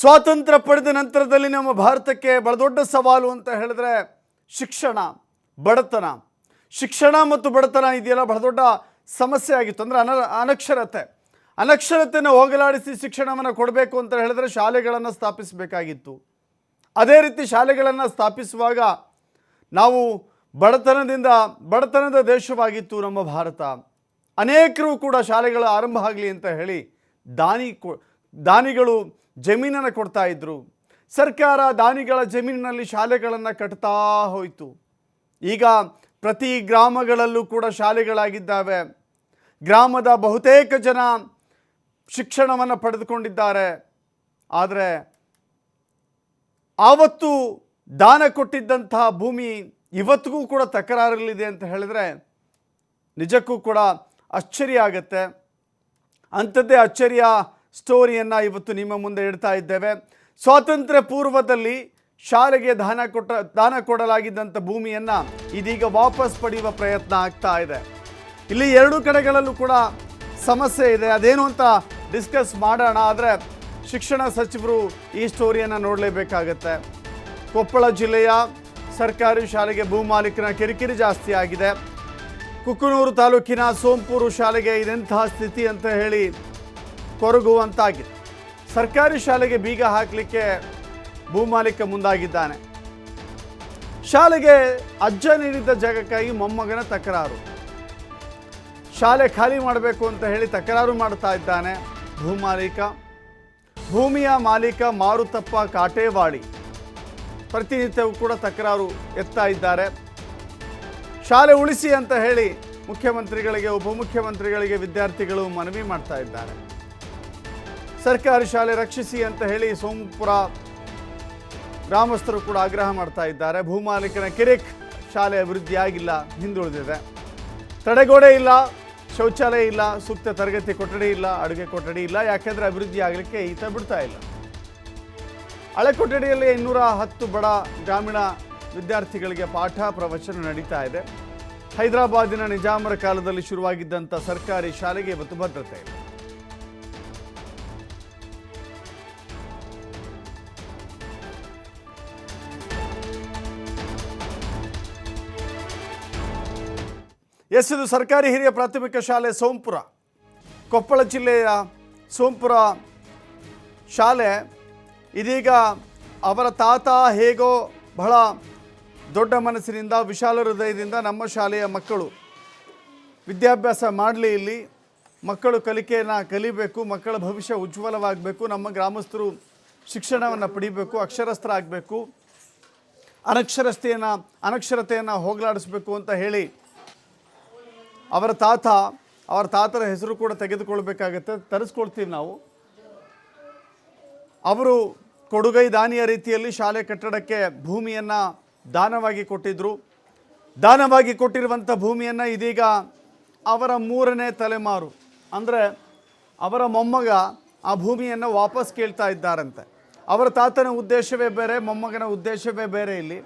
ಸ್ವಾತಂತ್ರ್ಯ ಪಡೆದ ನಂತರದಲ್ಲಿ ನಮ್ಮ ಭಾರತಕ್ಕೆ ಬಹಳ ದೊಡ್ಡ ಸವಾಲು ಅಂತ ಹೇಳಿದ್ರೆ ಶಿಕ್ಷಣ, ಬಡತನ. ಶಿಕ್ಷಣ ಮತ್ತು ಬಡತನ ಇದೆಯಲ್ಲ ಬಹಳ ದೊಡ್ಡ ಸಮಸ್ಯೆ ಆಗಿತ್ತು. ಅಂದರೆ ಅನ ಅನಕ್ಷರತೆ. ಅನಕ್ಷರತೆಯನ್ನು ಹೋಗಲಾಡಿಸಿ ಶಿಕ್ಷಣವನ್ನು ಕೊಡಬೇಕು ಅಂತ ಹೇಳಿದ್ರೆ ಶಾಲೆಗಳನ್ನು ಸ್ಥಾಪಿಸಬೇಕಾಗಿತ್ತು. ಅದೇ ರೀತಿ ಶಾಲೆಗಳನ್ನು ಸ್ಥಾಪಿಸುವಾಗ ನಾವು ಬಡತನದಿಂದ, ಬಡತನದ ದೇಶವಾಗಿತ್ತು ನಮ್ಮ ಭಾರತ. ಅನೇಕರು ಕೂಡ ಶಾಲೆಗಳು ಆರಂಭ ಆಗಲಿ ಅಂತ ಹೇಳಿ ದಾನಿ ಕೊ, ದಾನಿಗಳು ಜಮೀನನ್ನು ಕೊಡ್ತಾ ಇದ್ದರು ಸರ್ಕಾರ ದಾನಿಗಳ ಜಮೀನಿನಲ್ಲಿ ಶಾಲೆಗಳನ್ನು ಕಟ್ತಾ ಹೋಯಿತು. ಈಗ ಪ್ರತಿ ಗ್ರಾಮಗಳಲ್ಲೂ ಕೂಡ ಶಾಲೆಗಳಾಗಿದ್ದಾವೆ. ಗ್ರಾಮದ ಬಹುತೇಕ ಜನ ಶಿಕ್ಷಣವನ್ನು ಪಡೆದುಕೊಂಡಿದ್ದಾರೆ. ಆದರೆ ಆವತ್ತು ದಾನ ಕೊಟ್ಟಿದ್ದಂತಹ ಭೂಮಿ ಇವತ್ತಿಗೂ ಕೂಡ ತಕರಾರಲ್ಲಿದೆ ಅಂತ ಹೇಳಿದ್ರೆ ನಿಜಕ್ಕೂ ಕೂಡ ಅಚ್ಚರಿ ಆಗತ್ತೆ. ಅಂಥದ್ದೇ ಅಚ್ಚರಿಯ ಸ್ಟೋರಿಯನ್ನು ಇವತ್ತು ನಿಮ್ಮ ಮುಂದೆ ಇಡ್ತಾ ಇದ್ದೇವೆ. ಸ್ವಾತಂತ್ರ್ಯ ಪೂರ್ವದಲ್ಲಿ ಶಾಲೆಗೆ ದಾನ ಕೊಟ್ಟ, ದಾನ ಕೊಡಲಾಗಿದ್ದಂಥ ಭೂಮಿಯನ್ನು ಇದೀಗ ವಾಪಸ್ ಪಡೆಯುವ ಪ್ರಯತ್ನ ಆಗ್ತಾ ಇದೆ. ಇಲ್ಲಿ ಎರಡು ಕಡೆಗಳಲ್ಲೂ ಕೂಡ ಸಮಸ್ಯೆ ಇದೆ. ಅದೇನು ಅಂತ ಡಿಸ್ಕಸ್ ಮಾಡೋಣ. ಆದರೆ ಶಿಕ್ಷಣ ಸಚಿವರು ಈ ಸ್ಟೋರಿಯನ್ನು ನೋಡಲೇಬೇಕಾಗತ್ತೆ. ಕೊಪ್ಪಳ ಜಿಲ್ಲೆಯ ಸರ್ಕಾರಿ ಶಾಲೆಗೆ ಭೂಮಾಲೀಕನ ಕಿರಿಕಿರಿ ಜಾಸ್ತಿ ಆಗಿದೆ. ಕುಕ್ಕನೂರು ತಾಲೂಕಿನ ಸೋಂಪೂರು ಶಾಲೆಗೆ ಇದೆಂತಹ ಸ್ಥಿತಿ ಅಂತ ಹೇಳಿ ಕೊರಗುವಂತಾಗಿದೆ. ಸರ್ಕಾರಿ ಶಾಲೆಗೆ ಬೀಗ ಹಾಕಲಿಕ್ಕೆ ಭೂಮಾಲೀಕ ಮುಂದಾಗಿದ್ದಾನೆ. ಶಾಲೆಗೆ ಅಜ್ಜ ನೀಡಿದ್ದ ಜಾಗಕ್ಕಾಗಿ ಮೊಮ್ಮಗನ ತಕರಾರು. ಶಾಲೆ ಖಾಲಿ ಮಾಡಬೇಕು ಅಂತ ಹೇಳಿ ತಕರಾರು ಮಾಡ್ತಾ ಇದ್ದಾನೆ ಭೂಮಾಲೀಕ ಭೂಮಿಯ ಮಾಲೀಕ ಮಾರುತಪ್ಪ ಕಾಟೇವಾಡಿ. ಪ್ರತಿನಿತ್ಯವೂ ಕೂಡ ತಕರಾರು ಎತ್ತಾ ಇದ್ದಾರೆ. ಶಾಲೆ ಉಳಿಸಿ ಅಂತ ಹೇಳಿ ಮುಖ್ಯಮಂತ್ರಿಗಳಿಗೆ, ಉಪಮುಖ್ಯಮಂತ್ರಿಗಳಿಗೆ ವಿದ್ಯಾರ್ಥಿಗಳು ಮನವಿ ಮಾಡ್ತಾ ಇದ್ದಾರೆ. ಸರ್ಕಾರಿ ಶಾಲೆ ರಕ್ಷಿಸಿ ಅಂತ ಹೇಳಿ ಸೋಮಪುರ ಗ್ರಾಮಸ್ಥರು ಕೂಡ ಆಗ್ರಹ ಮಾಡ್ತಾ ಇದ್ದಾರೆ. ಭೂಮಾಲೀಕನ ಕಿರಿಕ್ ಶಾಲೆ ಅಭಿವೃದ್ಧಿಯಾಗಿಲ್ಲ ಹಿಂದುಳಿದಿದೆ. ತಡೆಗೋಡೆ ಇಲ್ಲ, ಶೌಚಾಲಯ ಇಲ್ಲ, ಸೂಕ್ತ ತರಗತಿ ಕೊಠಡಿ ಇಲ್ಲ, ಅಡುಗೆ ಕೊಠಡಿ ಇಲ್ಲ, ಯಾಕೆಂದರೆ ಅಭಿವೃದ್ಧಿ ಆಗಲಿಕ್ಕೆ ಈತ ಬಿಡ್ತಾ ಇಲ್ಲ. ಹಳೆ ಕೊಠಡಿಯಲ್ಲಿ ಇನ್ನೂರ ಹತ್ತು ಬಡ ಗ್ರಾಮೀಣ ವಿದ್ಯಾರ್ಥಿಗಳಿಗೆ ಪಾಠ ಪ್ರವಚನ ನಡೀತಾ ಇದೆ. ಹೈದರಾಬಾದಿನ ನಿಜಾಮರ ಕಾಲದಲ್ಲಿ ಶುರುವಾಗಿದ್ದಂಥ ಸರ್ಕಾರಿ ಶಾಲೆಗೆ ಇವತ್ತು ಭದ್ರತೆ ಇದೆ ಎಸ್ ಇದು ಸರ್ಕಾರಿ ಹಿರಿಯ ಪ್ರಾಥಮಿಕ ಶಾಲೆ ಸೋಂಪುರ. ಕೊಪ್ಪಳ ಜಿಲ್ಲೆಯ ಸೋಂಪುರ ಶಾಲೆ ಇದೀಗ ಅವರ ತಾತ ಹೇಗೋ ಬಹಳ ದೊಡ್ಡ ಮನಸ್ಸಿನಿಂದ, ವಿಶಾಲ ಹೃದಯದಿಂದ ನಮ್ಮ ಶಾಲೆಯ ಮಕ್ಕಳು ವಿದ್ಯಾಭ್ಯಾಸ ಮಾಡಲಿ ಇಲ್ಲಿ. ಮಕ್ಕಳು ಕಲಿಕೆಯನ್ನು ಕಲಿಬೇಕು, ಮಕ್ಕಳ ಭವಿಷ್ಯ ಉಜ್ವಲವಾಗಬೇಕು, ನಮ್ಮ ಗ್ರಾಮಸ್ಥರು ಶಿಕ್ಷಣವನ್ನು ಪಡಿಬೇಕು, ಅಕ್ಷರಸ್ಥರಾಗಬೇಕು, ಅನಕ್ಷರಸ್ಥೆಯನ್ನು, ಅನಕ್ಷರತೆಯನ್ನು ಹೋಗಲಾಡಿಸ್ಬೇಕು ಅಂತ ಹೇಳಿ ಅವರ ತಾತ, ಅವರ ತಾತರ ಹೆಸರು ಕೂಡ ತೆಗೆದುಕೊಳ್ಬೇಕಾಗತ್ತೆ. ತರಿಸ್ಕೊಳ್ತೀವಿ ನಾವು. ಅವರು ಕೊಡುಗೈ ದಾನಿಯ ರೀತಿಯಲ್ಲಿ ಶಾಲೆ ಕಟ್ಟಡಕ್ಕೆ ಭೂಮಿಯನ್ನು ದಾನವಾಗಿ ಕೊಟ್ಟಿದ್ದರು ದಾನವಾಗಿ ಕೊಟ್ಟಿರುವಂಥ ಭೂಮಿಯನ್ನು ಇದೀಗ ಅವರ ಮೂರನೇ ತಲೆಮಾರು. ಅಂದರೆ ಅವರ ಮೊಮ್ಮಗ ಆ ಭೂಮಿಯನ್ನು ವಾಪಸ್ ಕೇಳ್ತಾ ಇದ್ದಾರಂತೆ. ಅವರ ತಾತನ ಉದ್ದೇಶವೇ ಬೇರೆ, ಮೊಮ್ಮಗನ ಉದ್ದೇಶವೇ ಬೇರೆ ಇಲ್ಲಿ.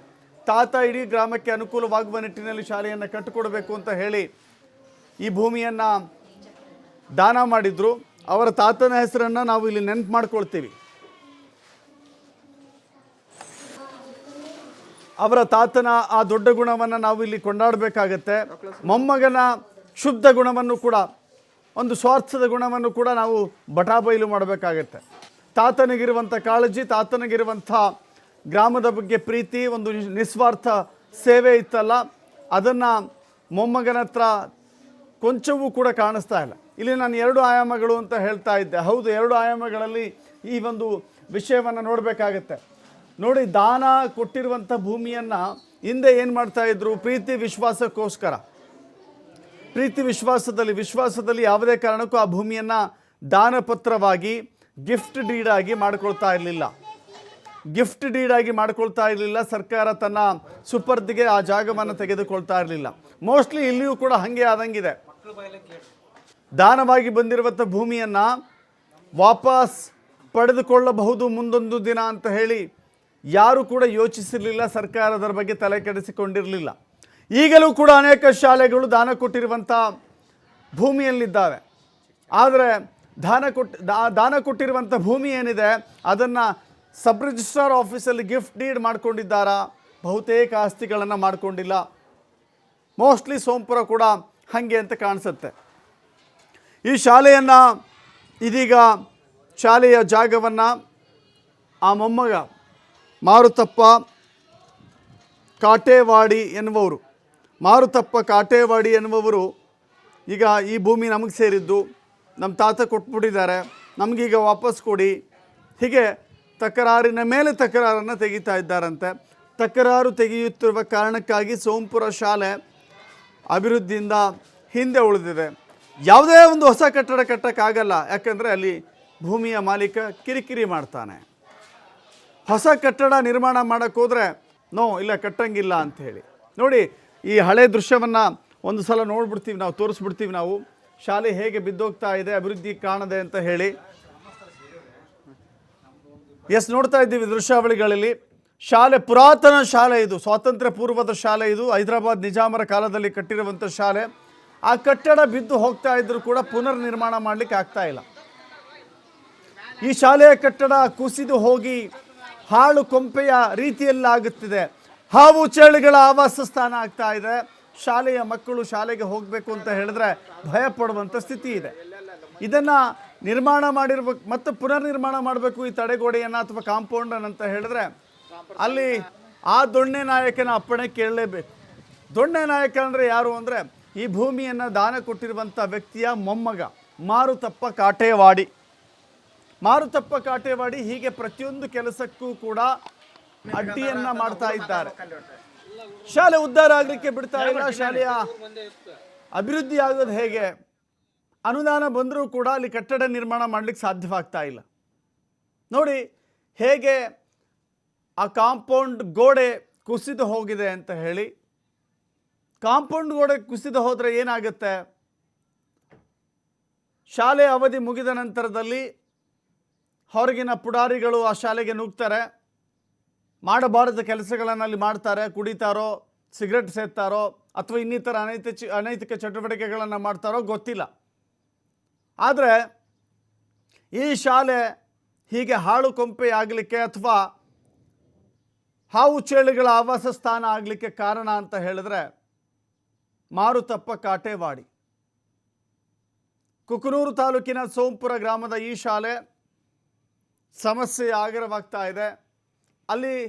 ತಾತ ಇಡೀ ಗ್ರಾಮಕ್ಕೆ ಅನುಕೂಲವಾಗುವ ನಿಟ್ಟಿನಲ್ಲಿ ಶಾಲೆಯನ್ನು ಕಟ್ಟಿಕೊಡಬೇಕು ಅಂತ ಹೇಳಿ ಈ ಭೂಮಿಯನ್ನು ದಾನ ಮಾಡಿದ್ರು. ಅವರ ತಾತನ ಹೆಸರನ್ನು ನಾವು ಇಲ್ಲಿ ನೆನಪು ಮಾಡ್ಕೊಳ್ತೀವಿ. ಅವರ ತಾತನ ಆ ದೊಡ್ಡ ಗುಣವನ್ನು ನಾವು ಇಲ್ಲಿ ಕೊಂಡಾಡಬೇಕಾಗತ್ತೆ. ಮೊಮ್ಮಗನ ಶುದ್ಧ ಗುಣವನ್ನು ಕೂಡ, ಒಂದು ಸ್ವಾರ್ಥದ ಗುಣವನ್ನು ಕೂಡ ನಾವು ಬಟಾಬೈಲು ಮಾಡಬೇಕಾಗತ್ತೆ. ತಾತನಿಗಿರುವಂಥ ಕಾಳಜಿ, ತಾತನಿಗಿರುವಂಥ ಗ್ರಾಮದ ಬಗ್ಗೆ ಪ್ರೀತಿ, ಒಂದು ನಿಸ್ವಾರ್ಥ ಸೇವೆ ಇತ್ತಲ್ಲ, ಅದನ್ನು ಮೊಮ್ಮಗನ ಹತ್ರ ಕೊಂಚವೂ ಕೂಡ ಕಾಣಿಸ್ತಾ ಇಲ್ಲ. ಇಲ್ಲಿ ನಾನು ಎರಡು ಆಯಾಮಗಳು ಅಂತ ಹೇಳ್ತಾ ಇದ್ದೆ. ಹೌದು, ಎರಡು ಆಯಾಮಗಳಲ್ಲಿ ಈ ಒಂದು ವಿಷಯವನ್ನು ನೋಡಬೇಕಾಗತ್ತೆ. ನೋಡಿ, ದಾನ ಕೊಟ್ಟಿರುವಂಥ ಭೂಮಿಯನ್ನು ಹಿಂದೆ ಏನು ಮಾಡ್ತಾ ಇದ್ರು? ಪ್ರೀತಿ ವಿಶ್ವಾಸಕ್ಕೋಸ್ಕರ. ಪ್ರೀತಿ ವಿಶ್ವಾಸದಲ್ಲಿ ವಿಶ್ವಾಸದಲ್ಲಿ ಯಾವುದೇ ಕಾರಣಕ್ಕೂ ಆ ಭೂಮಿಯನ್ನು ದಾನಪತ್ರವಾಗಿ ಗಿಫ್ಟ್ ಡೀಡಾಗಿ ಮಾಡಿಕೊಳ್ತಾ ಇರಲಿಲ್ಲ. ಗಿಫ್ಟ್ ಡೀಡಾಗಿ ಮಾಡ್ಕೊಳ್ತಾ ಇರಲಿಲ್ಲ. ಸರ್ಕಾರ ತನ್ನ ಸುಪರ್ದಿಗೆ ಆ ಜಾಗವನ್ನು ತೆಗೆದುಕೊಳ್ತಾ ಇರಲಿಲ್ಲ. ಮೋಸ್ಟ್ಲಿ ಇಲ್ಲಿಯೂ ಕೂಡ ಹಾಗೆ ಆದಂಗಿದೆ. ದಾನವಾಗಿ ಬಂದಿರುವಂಥ ಭೂಮಿಯನ್ನು ವಾಪಸ್ ಪಡೆದುಕೊಳ್ಳಬಹುದು ಮುಂದೊಂದು ದಿನ ಅಂತ ಹೇಳಿ ಯಾರು ಕೂಡ ಯೋಚಿಸಿರಲಿಲ್ಲ ಸರ್ಕಾರ ಅದರ ಬಗ್ಗೆ ತಲೆ ಕೆಡಿಸಿಕೊಂಡಿರಲಿಲ್ಲ. ಈಗಲೂ ಕೂಡ ಅನೇಕ ಶಾಲೆಗಳು ದಾನ ಕೊಟ್ಟಿರುವಂಥ ಭೂಮಿಯಲ್ಲಿದ್ದಾವೆ. ಆದರೆ ದಾನ ಕೊಟ್ಟು ದಾನ ಕೊಟ್ಟಿರುವಂಥ ಭೂಮಿ ಏನಿದೆ, ಅದನ್ನು ಸಬ್ ರಿಜಿಸ್ಟ್ರಾರ್ ಆಫೀಸಲ್ಲಿ ಗಿಫ್ಟ್ ಡೀಡ್ ಮಾಡಿಕೊಂಡಿದ್ದಾರಾ? ಬಹುತೇಕ ಆಸ್ತಿಗಳನ್ನು ಮಾಡಿಕೊಂಡಿಲ್ಲ. ಮೋಸ್ಟ್ಲಿ ಸೋಂಪುರ ಕೂಡ ಹಾಗೆ ಅಂತ ಕಾಣಿಸುತ್ತೆ. ಈ ಶಾಲೆಯನ್ನು ಇದೀಗ ಶಾಲೆಯ ಜಾಗವನ್ನು ಆ ಮೊಮ್ಮಗ ಮಾರುತಪ್ಪ ಕಾಟೇವಾಡಿ ಎನ್ನುವವರು. ಮಾರುತಪ್ಪ ಕಾಟೇವಾಡಿ ಎನ್ನುವವರು ಈಗ ಈ ಭೂಮಿ ನಮಗೆ ಸೇರಿದ್ದು ನಮ್ಮ ತಾತ ಕೊಟ್ಬಿಟ್ಟಿದ್ದಾರೆ, ನಮಗೀಗ ವಾಪಸ್ ಕೊಡಿ. ಹೀಗೆ ತಕರಾರಿನ ಮೇಲೆ ತಕರಾರನ್ನು ತೆಗಿತಾ ಇದ್ದಾರಂತೆ. ತಕರಾರು ತೆಗೆಯುತ್ತಿರುವ ಕಾರಣಕ್ಕಾಗಿ ಸೋಂಪುರ ಶಾಲೆ ಅಭಿವೃದ್ಧಿಯಿಂದ ಹಿಂದೆ ಉಳಿದಿದೆ. ಯಾವುದೇ ಒಂದು ಹೊಸ ಕಟ್ಟಡ ಕಟ್ಟೋಕ್ಕಾಗಲ್ಲ. ಯಾಕಂದರೆ ಅಲ್ಲಿ ಭೂಮಿಯ ಮಾಲೀಕ ಕಿರಿಕಿರಿ ಮಾಡ್ತಾನೆ. ಹೊಸ ಕಟ್ಟಡ ನಿರ್ಮಾಣ ಮಾಡೋಕ್ಕೆ ಹೋದರೆ, ನೋ, ಇಲ್ಲ, ಕಟ್ಟಂಗಿಲ್ಲ ಅಂತ ಹೇಳಿ ನೋಡಿ, ಈ ಹಳೆ ದೃಶ್ಯವನ್ನು ಒಂದು ಸಲ ನೋಡ್ಬಿಡ್ತೀವಿ ನಾವು, ತೋರಿಸ್ಬಿಡ್ತೀವಿ ನಾವು. ಶಾಲೆ ಹೇಗೆ ಬಿದ್ದೋಗ್ತಾ ಇದೆ, ಅಭಿವೃದ್ಧಿ ಕಾಣದೆ ಅಂತ ಹೇಳಿ. ಎಸ್, ನೋಡ್ತಾ ಇದ್ದೀವಿ ದೃಶ್ಯಾವಳಿಗಳಲ್ಲಿ. ಶಾಲೆ, ಪುರಾತನ ಶಾಲೆ ಇದು ಸ್ವಾತಂತ್ರ್ಯ ಪೂರ್ವದ ಶಾಲೆ ಇದು. ಹೈದರಾಬಾದ್, ನಿಜಾಮರ ಕಾಲದಲ್ಲಿ ಕಟ್ಟಿರುವಂಥ ಶಾಲೆ. ಆ ಕಟ್ಟಡ ಬಿದ್ದು ಹೋಗ್ತಾ ಇದ್ದರೂ ಕೂಡ ಪುನರ್ ನಿರ್ಮಾಣ ಮಾಡಲಿಕ್ಕೆ ಆಗ್ತಾ ಇಲ್ಲ. ಈ ಶಾಲೆಯ ಕಟ್ಟಡ ಕುಸಿದು ಹೋಗಿ ಹಾಳು ಕೊಂಪೆಯ ರೀತಿಯಲ್ಲಾಗುತ್ತಿದೆ. ಹಾವು ಚೇಳುಗಳ ಆವಾಸ ಸ್ಥಾನ ಆಗ್ತಾ ಇದೆ. ಶಾಲೆಯ ಮಕ್ಕಳು ಶಾಲೆಗೆ ಹೋಗಬೇಕು ಅಂತ ಹೇಳಿದ್ರೆ ಭಯ ಪಡುವಂಥ ಸ್ಥಿತಿ ಇದೆ. ಇದನ್ನು ನಿರ್ಮಾಣ ಮಾಡಿರ್ಬೇಕು ಮತ್ತೆ ಪುನರ್ ನಿರ್ಮಾಣ ಮಾಡಬೇಕು ಈ ತಡೆಗೋಡೆಯನ್ನು ಅಥವಾ ಕಾಂಪೌಂಡನ್ನು ಅಂತ ಹೇಳಿದ್ರೆ ಅಲ್ಲಿ ಆ ದೊಣ್ಣೆ ನಾಯಕನ ಅಪ್ಪಣೆ ಕೇಳಲೇಬೇಕು. ದೊಣ್ಣೆ ನಾಯಕ ಅಂದರೆ ಯಾರು ಅಂದರೆ ಈ ಭೂಮಿಯನ್ನು ದಾನ ಕೊಟ್ಟಿರುವಂಥ ವ್ಯಕ್ತಿಯ ಮೊಮ್ಮಗ, ಮಾರುತಪ್ಪ ಕಾಟೇವಾಡಿ. ಮಾರುತಪ್ಪ ಕಾಟೇವಾಡಿ ಹೀಗೆ ಪ್ರತಿಯೊಂದು ಕೆಲಸಕ್ಕೂ ಕೂಡ ಅಡ್ಡಿಯನ್ನ ಮಾಡ್ತಾ ಇದ್ದಾರೆ. ಶಾಲೆ ಉದ್ಧಾರ ಆಗಲಿಕ್ಕೆ ಬಿಡ್ತಾ ಇಲ್ಲ, ಶಾಲೆಯ ಅಭಿವೃದ್ಧಿ ಆಗೋದು ಹೇಗೆ? ಅನುದಾನ ಬಂದರೂ ಕೂಡ ಅಲ್ಲಿ ಕಟ್ಟಡ ನಿರ್ಮಾಣ ಮಾಡಲಿಕ್ಕೆ ಸಾಧ್ಯವಾಗ್ತಾ ಇಲ್ಲ. ನೋಡಿ, ಹೇಗೆ ಆ ಕಾಂಪೌಂಡ್ ಗೋಡೆ ಕುಸಿದು ಹೋಗಿದೆ ಅಂತ ಹೇಳಿ, ಕಾಂಪೌಂಡ್ ಗೋಡೆ ಕುಸಿದು ಹೋದರೆ ಏನಾಗುತ್ತೆ? ಶಾಲೆ ಅವಧಿ ಮುಗಿದ ನಂತರದಲ್ಲಿ ಹೊರಗಿನ ಪುಡಾರಿಗಳು ಆ ಶಾಲೆಗೆ ನುಗ್ತಾರೆ. ಮಾಡಬಾರದ ಕೆಲಸಗಳನ್ನು ಅಲ್ಲಿ ಮಾಡ್ತಾರೆ, ಕುಡಿತಾರೋ, ಸಿಗರೆಟ್ ಸೇರ್ತಾರೋ ಅಥವಾ ಇನ್ನಿತರ ಅನೈತ ಚಿ, ಅನೈತಿಕ ಚಟುವಟಿಕೆಗಳನ್ನು ಮಾಡ್ತಾರೋ ಗೊತ್ತಿಲ್ಲ. ಆದರೆ ಈ ಶಾಲೆ ಹೀಗೆ ಹಾಳು ಕೊಂಪೆ ಆಗಲಿಕ್ಕೆ ಅಥವಾ ಹಾವು ಚೇಳುಗಳ ಆವಾಸ ಸ್ಥಾನ ಆಗಲಿಕ್ಕೆ ಕಾರಣ ಅಂತ ಹೇಳಿದ್ರೆ ಮಾರುತಪ್ಪ ಕಾಟೇವಾಡಿ. ಕುಕನೂರು ತಾಲೂಕಿನ ಸೋಂಪುರ ಗ್ರಾಮದ ಈ ಶಾಲೆ ಸಮಸ್ಯೆ ಆಗರವಾಗ್ತಾ ಇದೆ. ಅಲ್ಲಿ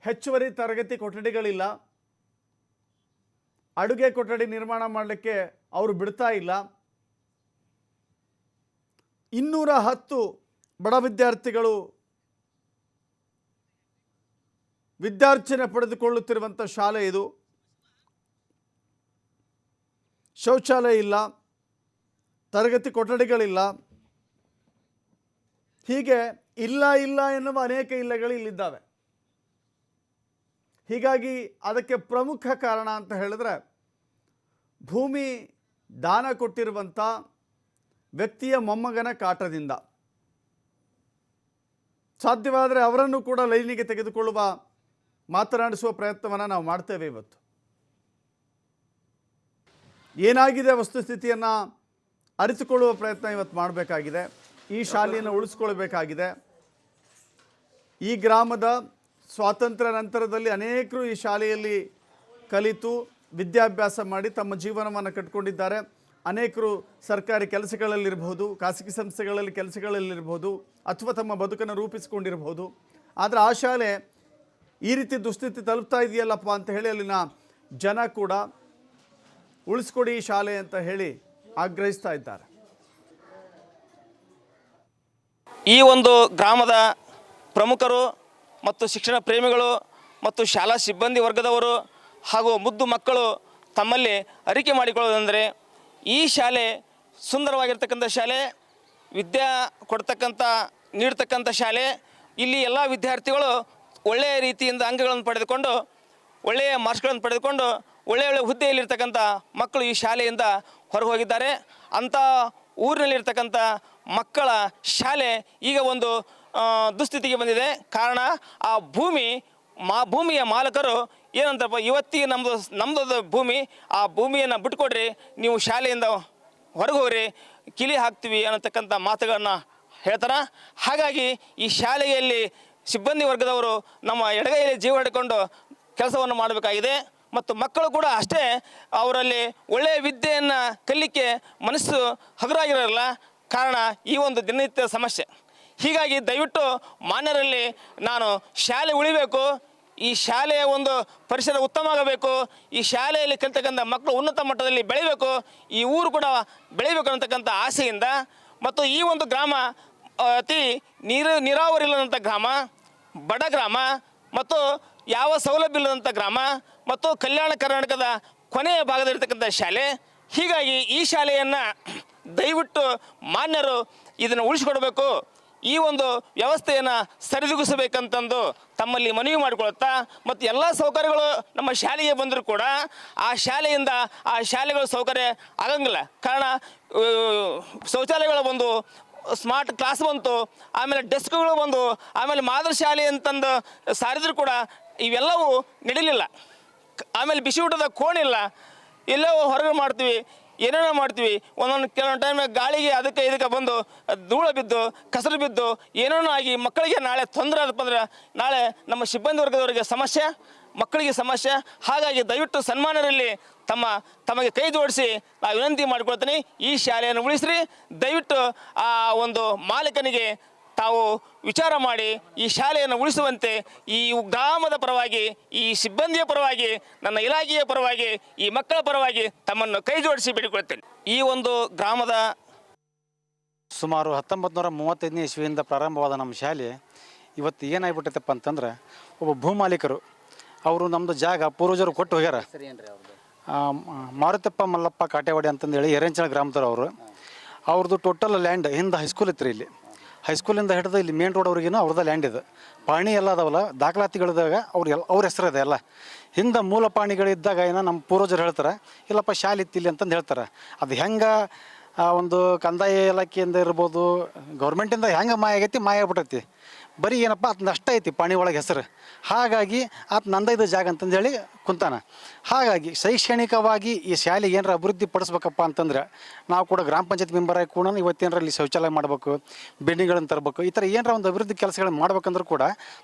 ಹೆಚ್ಚುವರಿ ತರಗತಿ ಕೊಠಡಿಗಳಿಲ್ಲ. ಅಡುಗೆ ಕೊಠಡಿ ನಿರ್ಮಾಣ ಮಾಡಲಿಕ್ಕೆ ಅವರು ಬಿಡ್ತಾ ಇಲ್ಲ. ಇನ್ನೂರ ಹತ್ತು ಬಡ ವಿದ್ಯಾರ್ಥಿಗಳು ವಿದ್ಯಾರ್ಚನೆ ಪಡೆದುಕೊಳ್ಳುತ್ತಿರುವಂಥ ಶಾಲೆ ಇದು. ಶೌಚಾಲಯ ಇಲ್ಲ, ತರಗತಿ ಕೊಠಡಿಗಳಿಲ್ಲ. ಹೀಗೆ ಇಲ್ಲ ಇಲ್ಲ ಎನ್ನುವ ಅನೇಕ ಇಲ್ಲಗಳು ಇಲ್ಲಿದ್ದಾವೆ. ಹೀಗಾಗಿ ಅದಕ್ಕೆ ಪ್ರಮುಖ ಕಾರಣ ಅಂತ ಹೇಳಿದ್ರೆ ಭೂಮಿ ದಾನ ಕೊಟ್ಟಿರುವಂಥ ವ್ಯಕ್ತಿಯ ಮೊಮ್ಮಗನ ಕಾಟದಿಂದ. ಸಾಧ್ಯವಾದರೆ ಅವರನ್ನು ಕೂಡ ಲೈನಿಗೆ ತೆಗೆದುಕೊಳ್ಳುವ ಮಾತನಾಡಿಸುವ ಪ್ರಯತ್ನವನ್ನು ನಾವು ಮಾಡ್ತೇವೆ ಇವತ್ತು. ಏನಾಗಿದೆ ವಸ್ತುಸ್ಥಿತಿಯನ್ನು ಅರಿತುಕೊಳ್ಳುವ ಪ್ರಯತ್ನ ಇವತ್ತು ಮಾಡಬೇಕಾಗಿದೆ. ಈ ಶಾಲೆಯನ್ನು ಉಳಿಸ್ಕೊಳ್ಬೇಕಾಗಿದೆ. ಈ ಗ್ರಾಮದ ಸ್ವಾತಂತ್ರ್ಯ ನಂತರದಲ್ಲಿ ಅನೇಕರು ಈ ಶಾಲೆಯಲ್ಲಿ ಕಲಿತು ವಿದ್ಯಾಭ್ಯಾಸ ಮಾಡಿ ತಮ್ಮ ಜೀವನವನ್ನು ಕಟ್ಕೊಂಡಿದ್ದಾರೆ. ಅನೇಕರು ಸರ್ಕಾರಿ ಕೆಲಸಗಳಲ್ಲಿರ್ಬೋದು ಖಾಸಗಿ ಸಂಸ್ಥೆಗಳಲ್ಲಿ ಕೆಲಸಗಳಲ್ಲಿರ್ಬೋದು ಅಥವಾ ತಮ್ಮ ಬದುಕನ್ನು ರೂಪಿಸಿಕೊಂಡಿರ್ಬೋದು ಆದರೆ ಆ ಶಾಲೆ ಈ ರೀತಿ ದುಸ್ಥಿತಿ ತಲುಪ್ತಾ ಇದೆಯಲ್ಲಪ್ಪ ಅಂತ ಹೇಳಿ ಅಲ್ಲಿನ ಜನ ಕೂಡ ಉಳಿಸ್ಕೊಡಿ ಶಾಲೆ ಅಂತ ಹೇಳಿ ಆಗ್ರಹಿಸ್ತಾ ಇದ್ದಾರೆ. ಈ ಒಂದು ಗ್ರಾಮದ ಪ್ರಮುಖರು ಮತ್ತು ಶಿಕ್ಷಣ ಪ್ರೇಮಿಗಳು ಮತ್ತು ಶಾಲಾ ಸಿಬ್ಬಂದಿ ವರ್ಗದವರು ಹಾಗೂ ಮುದ್ದು ಮಕ್ಕಳು ತಮ್ಮಲ್ಲಿ ಅರಿಕೆ ಮಾಡಿಕೊಳ್ಳೋದಂದರೆ ಈ ಶಾಲೆ ಸುಂದರವಾಗಿರ್ತಕ್ಕಂಥ ಶಾಲೆ, ವಿದ್ಯಾ ಕೊಡ್ತಕ್ಕಂಥ, ನೀಡ್ತಕ್ಕಂಥ ಶಾಲೆ, ಇಲ್ಲಿ ಎಲ್ಲ ವಿದ್ಯಾರ್ಥಿಗಳು ಒಳ್ಳೆಯ ರೀತಿಯಿಂದ ಅಂಗಗಳನ್ನು ಪಡೆದುಕೊಂಡು, ಒಳ್ಳೆಯ ಮಾರ್ಕ್ಸ್ಗಳನ್ನು ಪಡೆದುಕೊಂಡು, ಒಳ್ಳೆಯ ಒಳ್ಳೆಯ ಹುದ್ದೆಯಲ್ಲಿರ್ತಕ್ಕಂಥ ಮಕ್ಕಳು ಈ ಶಾಲೆಯಿಂದ ಹೊರಗೆ ಹೋಗಿದ್ದಾರೆ ಅಂಥ ಊರಿನಲ್ಲಿರ್ತಕ್ಕಂಥ ಮಕ್ಕಳ ಶಾಲೆ ಈಗ ಒಂದು ದುಸ್ಥಿತಿಗೆ ಬಂದಿದೆ. ಕಾರಣ, ಆ ಭೂಮಿ, ಮಾ, ಭೂಮಿಯ ಮಾಲಕರು ಏನಂತಪ್ಪ ಇವತ್ತಿಗೆ ನಮ್ಮದು ನಮ್ಮದು ಭೂಮಿ, ಆ ಭೂಮಿಯನ್ನು ಬಿಟ್ಕೊಡ್ರಿ, ನೀವು ಶಾಲೆಯಿಂದ ಹೊರಗೆ ಹೋಗ್ರಿ ಕಿಲಿ ಹಾಕ್ತೀವಿ ಅನ್ನತಕ್ಕಂಥ ಮಾತುಗಳನ್ನು ಹೇಳ್ತಾರೆ. ಹಾಗಾಗಿ ಈ ಶಾಲೆಯಲ್ಲಿ ಸಿಬ್ಬಂದಿ ವರ್ಗದವರು ನಮ್ಮ ಎಡಗೈಯಲ್ಲಿ ಜೀವ ಹಿಡ್ಕೊಂಡು ಕೆಲಸವನ್ನು ಮಾಡಬೇಕಾಗಿದೆ. ಮತ್ತು ಮಕ್ಕಳು ಕೂಡ ಅಷ್ಟೇ ಅವರಲ್ಲಿ ಒಳ್ಳೆಯ ವಿದ್ಯೆಯನ್ನು ಕಲಿಕೆ ಮನಸ್ಸು ಹಗುರಾಗಿರಲ್ಲ. ಕಾರಣ ಈ ಒಂದು ದಿನನಿತ್ಯ ಸಮಸ್ಯೆ. ಹೀಗಾಗಿ ದಯವಿಟ್ಟು ಮಾನ್ಯರಲ್ಲಿ ನಾನು ಶಾಲೆ ಉಳಿಬೇಕು. ಈ ಶಾಲೆಯ ಒಂದು ಪರಿಸರ ಉತ್ತಮ ಆಗಬೇಕು. ಈ ಶಾಲೆಯಲ್ಲಿ ಕಲಿತಕ್ಕಂಥ ಮಕ್ಕಳು ಉನ್ನತ ಮಟ್ಟದಲ್ಲಿ ಬೆಳಿಬೇಕು. ಈ ಊರು ಕೂಡ ಬೆಳಿಬೇಕು ಅನ್ನತಕ್ಕಂಥ ಆಸೆಯಿಂದ. ಮತ್ತು ಈ ಒಂದು ಗ್ರಾಮ ಅತಿ ನೀರು ನೀರಾವರಿ ಇಲ್ಲದಂಥ ಗ್ರಾಮ, ಬಡ ಗ್ರಾಮ ಮತ್ತು ಯಾವ ಸೌಲಭ್ಯ ಇಲ್ಲದಂಥ ಗ್ರಾಮ ಮತ್ತು ಕಲ್ಯಾಣ ಕರ್ನಾಟಕದ ಕೊನೆಯ ಭಾಗದಲ್ಲಿರ್ತಕ್ಕಂಥ ಶಾಲೆ. ಹೀಗಾಗಿ ಈ ಶಾಲೆಯನ್ನು ದಯವಿಟ್ಟು ಮಾನ್ಯರು ಇದನ್ನು ಉಳಿಸಿಕೊಡಬೇಕು. ಈ ಒಂದು ವ್ಯವಸ್ಥೆಯನ್ನು ಸರಿದುಗಿಸಬೇಕಂತಂದು ತಮ್ಮಲ್ಲಿ ಮನವಿ ಮಾಡಿಕೊಳ್ಳುತ್ತಾ ಮತ್ತು ಎಲ್ಲ ಸೌಕರ್ಯಗಳು ನಮ್ಮ ಶಾಲೆಗೆ ಬಂದರೂ ಕೂಡ ಆ ಶಾಲೆಯಿಂದ ಆ ಶಾಲೆಗಳ ಸೌಕರ್ಯ ಆಗಂಗಿಲ್ಲ. ಕಾರಣ ಶೌಚಾಲಯಗಳ ಬಂದು ಸ್ಮಾರ್ಟ್ ಕ್ಲಾಸ್ ಬಂತು, ಆಮೇಲೆ ಡೆಸ್ಕ್ಗಳು ಬಂದು, ಆಮೇಲೆ ಮಾದರಿ ಶಾಲೆ ಅಂತಂದು ಸಾರಿದ್ರು ಕೂಡ ಇವೆಲ್ಲವೂ ನಡೀಲಿಲ್ಲ. ಆಮೇಲೆ ಬಿಸಿ ಊಟದ ಕೋಣಿಲ್ಲ ಎಲ್ಲೋ ಹೊರಗೆ ಮಾಡ್ತೀವಿ, ಏನೇನೋ ಮಾಡ್ತೀವಿ. ಒಂದೊಂದು ಕೆಲವೊಂದು ಟೈಮ್ ಗಾಳಿಗೆ ಅದಕ್ಕೆ ಇದಕ್ಕೆ ಬಂದು ಧೂಳು ಬಿದ್ದು, ಕಸರು ಬಿದ್ದು, ಏನೇನೋ ಆಗಿ ಮಕ್ಕಳಿಗೆ ನಾಳೆ ತೊಂದರೆ ಆದಪ್ಪ ಅಂದ್ರೆ ನಾಳೆ ನಮ್ಮ ಸಿಬ್ಬಂದಿ ವರ್ಗದವರಿಗೆ ಸಮಸ್ಯೆ ಮಕ್ಕಳಿಗೆ ಸಮಸ್ಯೆ, ಹಾಗಾಗಿ ದಯವಿಟ್ಟು ಸನ್ಮಾನರಲ್ಲಿ ತಮ್ಮ, ತಮಗೆ ಕೈ ಜೋಡಿಸಿ ನಾವು ವಿನಂತಿ ಮಾಡಿಕೊಳ್ತೀನಿ. ಈ ಶಾಲೆಯನ್ನು ಉಳಿಸ್ರಿ. ದಯವಿಟ್ಟು ಆ ಒಂದು ಮಾಲೀಕನಿಗೆ ತಾವು ವಿಚಾರ ಮಾಡಿ ಈ ಶಾಲೆಯನ್ನು ಉಳಿಸುವಂತೆ ಈ ಗ್ರಾಮದ ಪರವಾಗಿ, ಈ ಸಿಬ್ಬಂದಿಯ ಪರವಾಗಿ, ನನ್ನ ಇಲಾಖೆಯ ಪರವಾಗಿ, ಈ ಮಕ್ಕಳ ಪರವಾಗಿ ತಮ್ಮನ್ನು ಕೈ ಜೋಡಿಸಿ ಬೇಡಿಕೊಳ್ತೇನೆ. ಈ ಒಂದು ಗ್ರಾಮದ ಸುಮಾರು ಹತ್ತೊಂಬತ್ತು ನೂರ ಮೂವತ್ತೈದನೇ ಇಸ್ವಿಯಿಂದ ಪ್ರಾರಂಭವಾದ ನಮ್ಮ ಶಾಲೆ ಇವತ್ತು ಏನಾಗ್ಬಿಟ್ಟೈತಪ್ಪ ಅಂತಂದ್ರೆ, ಒಬ್ಬ ಭೂಮಾಲೀಕರು ಅವರು ನಮ್ದು ಜಾಗ ಪೂರ್ವಜರು ಕೊಟ್ಟು ಹೋಗ್ಯಾರ. ಆ, ಮ- ಮಾರುತಪ್ಪ ಮಲ್ಲಪ್ಪ ಕಾಟೇವಾಡಿ ಅಂತಂದೇಳಿ ಎರೆಂಚನ ಗ್ರಾಮದವ್ರು ಅವರು. ಅವ್ರದ್ದು ಟೋಟಲ್ ಲ್ಯಾಂಡ್ ಹಿಂದೆ ಹೈಸ್ಕೂಲ್ ಇತ್ತು ಇಲ್ಲಿ. ಹೈಸ್ಕೂಲಿಂದ ಹಿಡಿದು ಇಲ್ಲಿ ಮೇನ್ ರೋಡ್ವರೆಗಿನೂ ಅವ್ರದ್ದು ಲ್ಯಾಂಡ್ ಇದೆ. ಪಾಣಿ ಎಲ್ಲ ಅದಾವಲ್ಲ ದಾಖಲಾತಿಗಳಿದ್ದಾಗ ಅವ್ರು ಎಲ್ಲ ಅವ್ರ ಹೆಸರು ಇದೆ ಎಲ್ಲ. ಹಿಂದೆ ಮೂಲ ಪಾಣಿಗಳಿದ್ದಾಗ ಏನ ನಮ್ಮ ಪೂರ್ವಜರು ಹೇಳ್ತಾರೆ ಇಲ್ಲಪ್ಪ ಶಾಲೆ ಇತ್ತಿಲ್ಲಿ ಅಂತಂದು ಹೇಳ್ತಾರೆ. ಅದು ಹೆಂಗೆ ಆ ಒಂದು ಕಂದಾಯ ಇಲಾಖೆಯಿಂದ ಇರ್ಬೋದು ಗೌರ್ಮೆಂಟಿಂದ ಹೆಂಗೆ ಮಾಯ ಆಗೈತಿ ಮಾಯ ಆಗ್ಬಿಟ್ಟೈತಿ ಬರೀ ಏನಪ್ಪ ಅದು ನಷ್ಟ ಐತಿ ಪಾಣಿ ಒಳಗೆ ಹೆಸರು. ಹಾಗಾಗಿ ಆತ ನಂದೈದು ಜಾಗ ಅಂತಂದೇಳಿ ಕುಂತಾನ. ಹಾಗಾಗಿ ಶೈಕ್ಷಣಿಕವಾಗಿ ಈ ಶಾಲೆ ಏನಾರ ಅಭಿವೃದ್ಧಿ ಪಡಿಸ್ಬೇಕಪ್ಪ ಅಂತಂದ್ರೆ ನಾವು ಕೂಡ ಗ್ರಾಮ ಪಂಚಾಯತ್ ಆಗಿ ಕೂಡ ಇವತ್ತೇನಾರ ಇಲ್ಲಿ ಶೌಚಾಲಯ ಮಾಡಬೇಕು, ಬಿಲ್ಡಿಂಗ್ಗಳನ್ನು ತರಬೇಕು, ಈ ಥರ ಏನಾರ ಒಂದು ಅಭಿವೃದ್ಧಿ ಕೆಲಸಗಳನ್ನ ಮಾಡ್ಬೇಕಂದ್ರೂ ಕೂಡ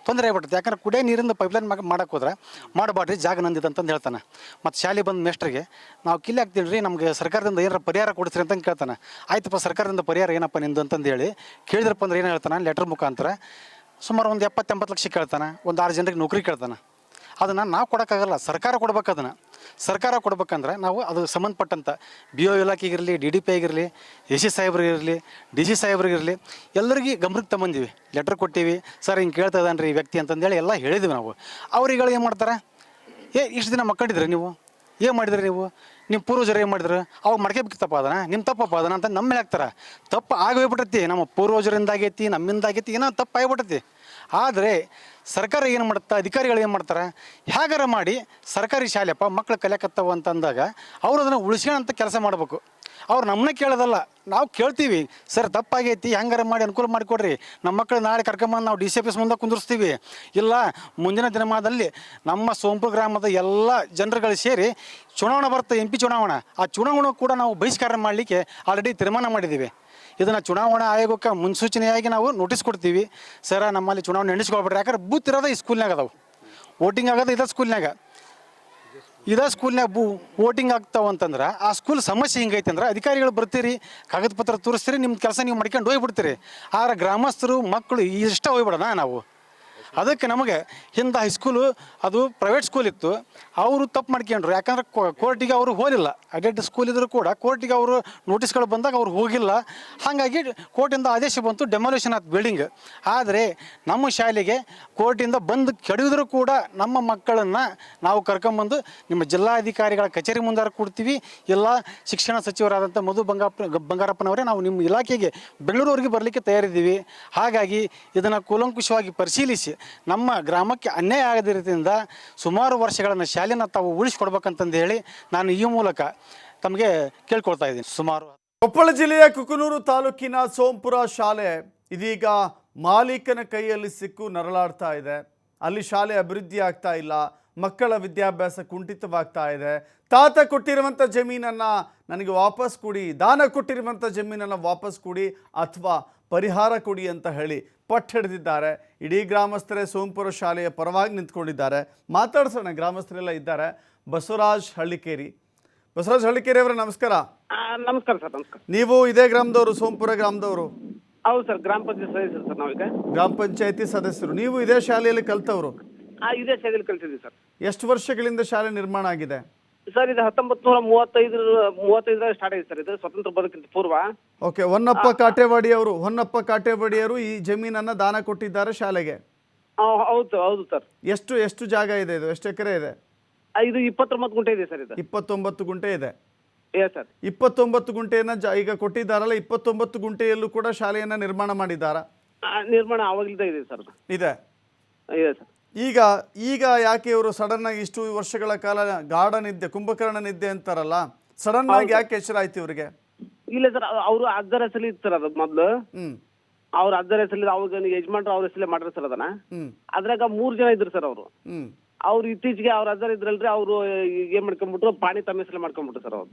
ತೊಂದರೆ ಆಗ್ಬಿಡುತ್ತೆ ಯಾಕಂದ್ರೆ ಕುಡಿಯೋ ನೀರಿಂದ ಪೈಪ್ಲೈನ್ ಮಾಡಕ್ಕೆ ಹೋದ್ರೆ ಮಾಡಬಾರ್ರಿ ಜಾಗ ನಂದಿದೆ ಅಂತಂದು ಹೇಳ್ತಾನೆ. ಮತ್ತು ಶಾಲೆ ಬಂದ ಮೇಸ್ಟ್ರಿಗೆ ನಾವು ಕಿಲ್ಲಿ ಹಾಕ್ತೀನಿ ರೀ ನಮಗೆ ಸರ್ಕಾರದಿಂದ ಏನಾರ ಪರಿಹಾರ ಕೊಡಿಸ್ರಿ ಅಂತ ಕೇಳ್ತಾನೆ. ಆಯ್ತಪ್ಪ ಸರ್ಕಾರದಿಂದ ಪರಿಹಾರ ಏನಪ್ಪ ನಿಂದು ಅಂತಂದು ಹೇಳಿ ಕೇಳಿದ್ರಪ್ಪ ಅಂದ್ರೆ ಏನು ಹೇಳ್ತಾನೆ? ಲೆಟರ್ ಮುಖಾಂತರ ಸುಮಾರು ಒಂದು ಎಪ್ಪತ್ತೆಂಬತ್ತು ಲಕ್ಷ ಕೇಳ್ತಾನೆ, ಒಂದು ಆರು ಜನರಿಗೆ ನೌಕರಿ ಕೇಳ್ತಾನೆ. ಅದನ್ನು ನಾವು ಕೊಡೋಕ್ಕಾಗಲ್ಲ, ಸರ್ಕಾರ ಕೊಡ್ಬೇಕು ಅದನ್ನು. ಸರ್ಕಾರ ಕೊಡ್ಬೇಕಂದ್ರೆ ನಾವು ಅದು ಸಂಬಂಧಪಟ್ಟಂಥ ಬಿ ಒ ಇಲಾಖೆಗಿರಲಿ ಡಿ ಡಿ ಪಿ ಆಗಿರಲಿ ಎ ಸಿ ಸಾಹೇಬ್ರಿಗಿರಲಿ ಡಿ ಸಿ ಸಾಹೇಬ್ರಿಗಿರಲಿ ಎಲ್ಲರಿಗೂ ಗಮನಕ್ಕೆ ತಗೊಂಡಿವಿ ಲೆಟ್ರ್ ಕೊಟ್ಟೀವಿ, ಸರ್, ಹಿಂಗೆ ಕೇಳ್ತಾ ಇದ್ದಾನೆ ರೀ ವ್ಯಕ್ತಿ ಅಂತಂದೇಳಿ ಎಲ್ಲ ಹೇಳಿದ್ವಿ ನಾವು. ಅವ್ರಿಗೆ ಏನು ಮಾಡ್ತಾರೆ? ಏ, ಇಷ್ಟು ದಿನ ಮಕ್ಕಳಿದ್ರೆ ನೀವು? ಏನು ಮಾಡಿದ್ರಿ ನೀವು? ನಿಮ್ಮ ಪೂರ್ವಜರು ಏನು ಮಾಡಿದ್ರು? ಅವಾಗ ತಪ್ಪ ಅದನ್ನ ನಿಮ್ಮ ತಪ್ಪಪ್ಪ ಅದನ್ನ ಅಂತ ನಮ್ಮ ಮೇಲೆ ಹಾಕ್ತಾರೆ. ತಪ್ಪು ಆಗೋಗ್ಬಿಟ್ಟೈತಿ ನಮ್ಮ ಪೂರ್ವಜರಿಂದಾಗೈತಿ, ನಮ್ಮಿಂದಾಗೈತಿ, ಏನೋ ತಪ್ಪು ಆಗ್ಬಿಟ್ಟೈತಿ ಆದರೆ ಸರ್ಕಾರ ಏನು ಮಾಡ್ತಾ, ಅಧಿಕಾರಿಗಳು ಏನು ಮಾಡ್ತಾರೆ? ಹೇಗಾರ ಮಾಡಿ ಸರ್ಕಾರಿ ಶಾಲೆಪ್ಪ ಮಕ್ಳು ಕಲಿಯಕತ್ತವ ಅಂತಂದಾಗ ಅವ್ರು ಅದನ್ನು ಉಳಿಸ್ಕೊಳ್ಳೋಂಥ ಕೆಲಸ ಮಾಡಬೇಕು. ಅವ್ರು ನಮ್ಮನ್ನ ಕೇಳೋದಲ್ಲ, ನಾವು ಕೇಳ್ತೀವಿ, ಸರ್ ತಪ್ಪಾಗೈತಿ ಹೆಂಗಾರ ಮಾಡಿ ಅನುಕೂಲ ಮಾಡಿಕೊಡ್ರಿ ನಮ್ಮ ಮಕ್ಕಳು ನಾಳೆ ಕರ್ಕೊಂಬಂದು ನಾವು ಡಿ ಸಿ ಆಫೀಸ್ ಮುಂದೆ ಕುಂದಿರ್ಸ್ತೀವಿ. ಇಲ್ಲ, ಮುಂದಿನ ದಿನಮಾನದಲ್ಲಿ ನಮ್ಮ ಸೋಂಪು ಗ್ರಾಮದ ಎಲ್ಲ ಜನರುಗಳು ಸೇರಿ ಚುನಾವಣೆ ಬರುತ್ತೆ, ಎಂ ಪಿ ಚುನಾವಣೆ. ಆ ಚುನಾವಣೆ ಕೂಡ ನಾವು ಬಹಿಷ್ಕಾರ ಮಾಡಲಿಕ್ಕೆ ಆಲ್ರೆಡಿ ತೀರ್ಮಾನ ಮಾಡಿದ್ದೀವಿ. ಇದನ್ನು ಚುನಾವಣಾ ಆಯೋಗಕ್ಕೆ ಮುನ್ಸೂಚನೆಯಾಗಿ ನಾವು ನೋಟಿಸ್ ಕೊಡ್ತೀವಿ. ಸರ, ನಮ್ಮಲ್ಲಿ ಚುನಾವಣೆ ನಡೆಸ್ಕೊಳ್ಬೇಡ್ರಿ ಯಾಕಂದ್ರೆ ಬೂತ್ ಇರೋದು ಈ ಸ್ಕೂಲ್ನಾಗ ಅದಾವೆ. ವೋಟಿಂಗ್ ಆಗೋದು ಇದೇ ಸ್ಕೂಲ್ನಾಗ ಇದೇ ಸ್ಕೂಲ್ನಾಗ ಬೂ ವೋಟಿಂಗ್ ಆಗ್ತಾವ ಅಂತಂದ್ರೆ ಆ ಸ್ಕೂಲ್ ಸಮಸ್ಯೆ ಹಿಂಗೈತೆ ಅಂದ್ರೆ ಅಧಿಕಾರಿಗಳು ಬರ್ತೀರಿ, ಕಾಗದ ಪತ್ರ ತೋರಿಸ್ತೀರಿ ನಿಮ್ಮ ಕೆಲಸ ನೀವು ಮಾಡ್ಕೊಂಡು ಹೋಗ್ಬಿಡ್ತೀರಿ. ಆದ್ರೆ ಗ್ರಾಮಸ್ಥರು ಮಕ್ಕಳು ಇಷ್ಟ ಹೋಗ್ಬಿಡೋಣ ನಾವು. ಅದಕ್ಕೆ ನಮಗೆ ಹಿಂದೆ ಹೈಸ್ಕೂಲು ಅದು ಪ್ರೈವೇಟ್ ಸ್ಕೂಲ್ ಇತ್ತು. ಅವರು ತಪ್ಪು ಮಾಡ್ಕೊಂಡ್ರು. ಯಾಕಂದ್ರೆ ಕೋರ್ಟಿಗೆ ಅವರು ಹೋಗಿಲ್ಲ ಅಡೆಡ್ ಸ್ಕೂಲ್ ಇದ್ದರೂ ಕೂಡ ಕೋರ್ಟಿಗೆ ಅವರು ನೋಟಿಸ್ಗಳು ಬಂದಾಗ ಅವ್ರು ಹೋಗಿಲ್ಲ. ಹಾಗಾಗಿ ಕೋರ್ಟಿಂದ ಆದೇಶ ಬಂತು ಡೆಮಾಲೇಷನ್ ಆದ ಬಿಲ್ಡಿಂಗ್ ಆದರೆ ನಮ್ಮ ಶಾಲೆಗೆ ಕೋರ್ಟಿಂದ ಬಂದು ಕೆಡಿದ್ರು ಕೂಡ ನಮ್ಮ ಮಕ್ಕಳನ್ನು ನಾವು ಕರ್ಕೊಂಬಂದು ನಿಮ್ಮ ಜಿಲ್ಲಾಧಿಕಾರಿಗಳ ಕಚೇರಿ ಮುಂದಾರ ಕೊಡ್ತೀವಿ. ಎಲ್ಲ ಶಿಕ್ಷಣ ಸಚಿವರಾದಂಥ ಮಧು ಬಂಗಾಪ ಬಂಗಾರಪ್ಪನವರೇ ನಾವು ನಿಮ್ಮ ಇಲಾಖೆಗೆ ಬೆಂಗಳೂರಿಗೆ ಬರಲಿಕ್ಕೆ ತಯಾರಿದ್ದೀವಿ. ಹಾಗಾಗಿ ಇದನ್ನು ಕೂಲಂಕುಷವಾಗಿ ಪರಿಶೀಲಿಸಿ. ನಮ್ಮ ಗ್ರಾಮಕ್ಕೆ ಅನ್ಯಾಯ ಆಗದಿರೋದ್ರಿಂದ ಸುಮಾರು ವರ್ಷಗಳನ್ನು ಶಾಲೆನ ತಾವು ಉಳಿಸ್ಕೊಡ್ಬೇಕಂತಂದು ಹೇಳಿ ನಾನು ಈ ಮೂಲಕ ತಮಗೆ ಕೇಳ್ಕೊಳ್ತಾ ಇದ್ದೀನಿ. ಸುಮಾರು ಕೊಪ್ಪಳ ಜಿಲ್ಲೆಯ ಕುಕನೂರು ತಾಲೂಕಿನ ಸೋಂಪುರ ಶಾಲೆ ಇದೀಗ ಮಾಲೀಕನ ಕೈಯಲ್ಲಿ ಸಿಕ್ಕು ನರಳಾಡ್ತಾ ಇದೆ. ಅಲ್ಲಿ ಶಾಲೆ ಅಭಿವೃದ್ಧಿ ಆಗ್ತಾ ಇಲ್ಲ. ಮಕ್ಕಳ ವಿದ್ಯಾಭ್ಯಾಸ ಕುಂಠಿತವಾಗ್ತಾ ಇದೆ. ತಾತ ಕೊಟ್ಟಿರುವಂಥ ಜಮೀನನ್ನು ನನಗೆ ವಾಪಸ್ ಕೊಡಿ, ದಾನ ಕೊಟ್ಟಿರುವಂಥ ಜಮೀನನ್ನು ವಾಪಸ್ ಕೊಡಿ ಅಥವಾ ಪರಿಹಾರ ಕೊಡಿ ಅಂತ ಹೇಳಿ ಪಟ್ಟು ಹಿಡಿದಿದ್ದಾರೆ. ಇಡೀ ಗ್ರಾಮಸ್ಥರೇ ಸೋಂಪುರ ಶಾಲೆಯ ಪರವಾಗಿ ನಿಂತ್ಕೊಂಡಿದ್ದಾರೆ. ಮಾತಾಡ್ಸೋಣ ಗ್ರಾಮಸ್ಥರೆಲ್ಲ ಇದ್ದಾರೆ. ಬಸವರಾಜ್ ಹಳ್ಳಿಕೇರಿ. ಬಸವರಾಜ್ ಹಳ್ಳಿಕೇರಿ ಅವರೇ ನಮಸ್ಕಾರ. ನಮಸ್ಕಾರ ಸರ್ ನಮಸ್ಕಾರ. ನೀವು ಇದೇ ಗ್ರಾಮದವರು ಸೋಂಪುರ ಗ್ರಾಮದವರು? ಹೌದು ಸರ್ ಗ್ರಾಮ ಪಂಚಾಯತ್ ಸದಸ್ಯರು ಸರ್ ನಾವೀಗ. ಗ್ರಾಮ ಪಂಚಾಯತಿ ಸದಸ್ಯರು. ನೀವು ಇದೇ ಶಾಲೆಯಲ್ಲಿ ಕಲ್ತವರು? ಇದೇ ಶಾಲೆಯಲ್ಲಿ ಕಲ್ತಿದ್ದೀವಿ ಸರ್. ಎಷ್ಟು ವರ್ಷಗಳಿಂದ ಶಾಲೆ ನಿರ್ಮಾಣ ಆಗಿದೆ? ಸರ್ ಇದು ಹತ್ತೊಂಬತ್ ನೂರ ಮೂವತ್ತೈದರ ಮೂವತ್ತೈದರ ಸ್ಟಾರ್ಟ್ ಆಗಿದೆ ಸರ್ ಇದು ಸ್ವತಂತ್ರ ಬದುಕಿಂತ ಪೂರ್ವ. ಓಕೆ ಹೊನ್ನಪ್ಪ ಕಾಟೇವಾಡಿ ಅವರು ಹೊನ್ನಪ್ಪ ಕಾಟೇವಾಡಿಯವರು ಈ ಜಮೀನನ್ನ ದಾನ ಕೊಟ್ಟಿದ್ದಾರೆ ಶಾಲೆಗೆ? ಆ, ಹೌದು ಹೌದು ಸರ್. ಎಷ್ಟು ಎಷ್ಟು ಜಾಗ ಇದೆ ಇದು? ಎಷ್ಟು ಎಕರೆ ಇದೆ? ಆ, ಇದು ಇಪ್ಪತ್ತೊಂಬತ್ತು ಗುಂಟೆ ಇದೆ ಸರ್ ಇದು. ಇಪ್ಪತ್ತೊಂಬತ್ತು ಗುಂಟೆ ಇದೆ. ಏ ಸರ್ ಇಪ್ಪತ್ತೊಂಬತ್ತು ಗುಂಟೆಯನ್ನ ಜ ಈಗ ಕೊಟ್ಟಿದ್ದಾರಲ್ಲ ಇಪ್ಪತ್ತೊಂಬತ್ತು ಗುಂಟೆಯಲ್ಲೂ ಕೂಡ ಶಾಲೆಯನ್ನ ನಿರ್ಮಾಣ ಮಾಡಿದ್ದಾರಾ? ಆ, ನಿರ್ಮಾಣ ಆವಾಗಲಿಂದ ಇದೆ ಸರ್. ಅದು. ಇದೆ? ಇದೆ ಸರ್ ಈಗ ಈಗ ಯಾಕೆ ಇವರು ಸಡನ್ ಆಗಿ ಇಷ್ಟು ವರ್ಷಗಳ ಕಾಲ ಗಾರ್ಡನ್ ಇದ್ದೆ ಕುಂಭಕರ್ಣ ಇದ್ದೆ ಅಂತಾರಲ್ಲ? ಸಡನ್ ಆಗಿ ಯಾಕೆ ಆಯ್ತು ಇವರಿಗೆ? ಇಲ್ಲ ಸರ್ ಅವರು ಅಜ್ಜರ ಹೆಸರು ಇತ್ತು ಸರ್ ಅದು ಮೊದಲು. ಅವ್ರ ಅದರ ಹೆಸರು ಅವಾಗ ಯಜಮಾನ್ರು ಅವ್ರ ಹೆಸರಲ್ಲೇ ಮಾಡ್ರಿ ಸರ್ ಅದನ್ನ. ಅದ್ರಾಗ ಮೂರ್ ಜನ ಇದ್ರು ಸರ್ ಅವರು. ಅವ್ರು ಇತ್ತೀಚೆಗೆ ಅವ್ರ ಅಜ್ಜರ ಇದ್ರಲ್ರಿ ಅವರು ಏನ್ ಮಾಡ್ಕೊಂಡ್ಬಿಟ್ರು ಪಾಣಿ ತಮ್ಮ ಹೆಸರು ಮಾಡ್ಕೊಂಡ್ಬಿಟ್ರು ಸರ್ ಅವ್ರು.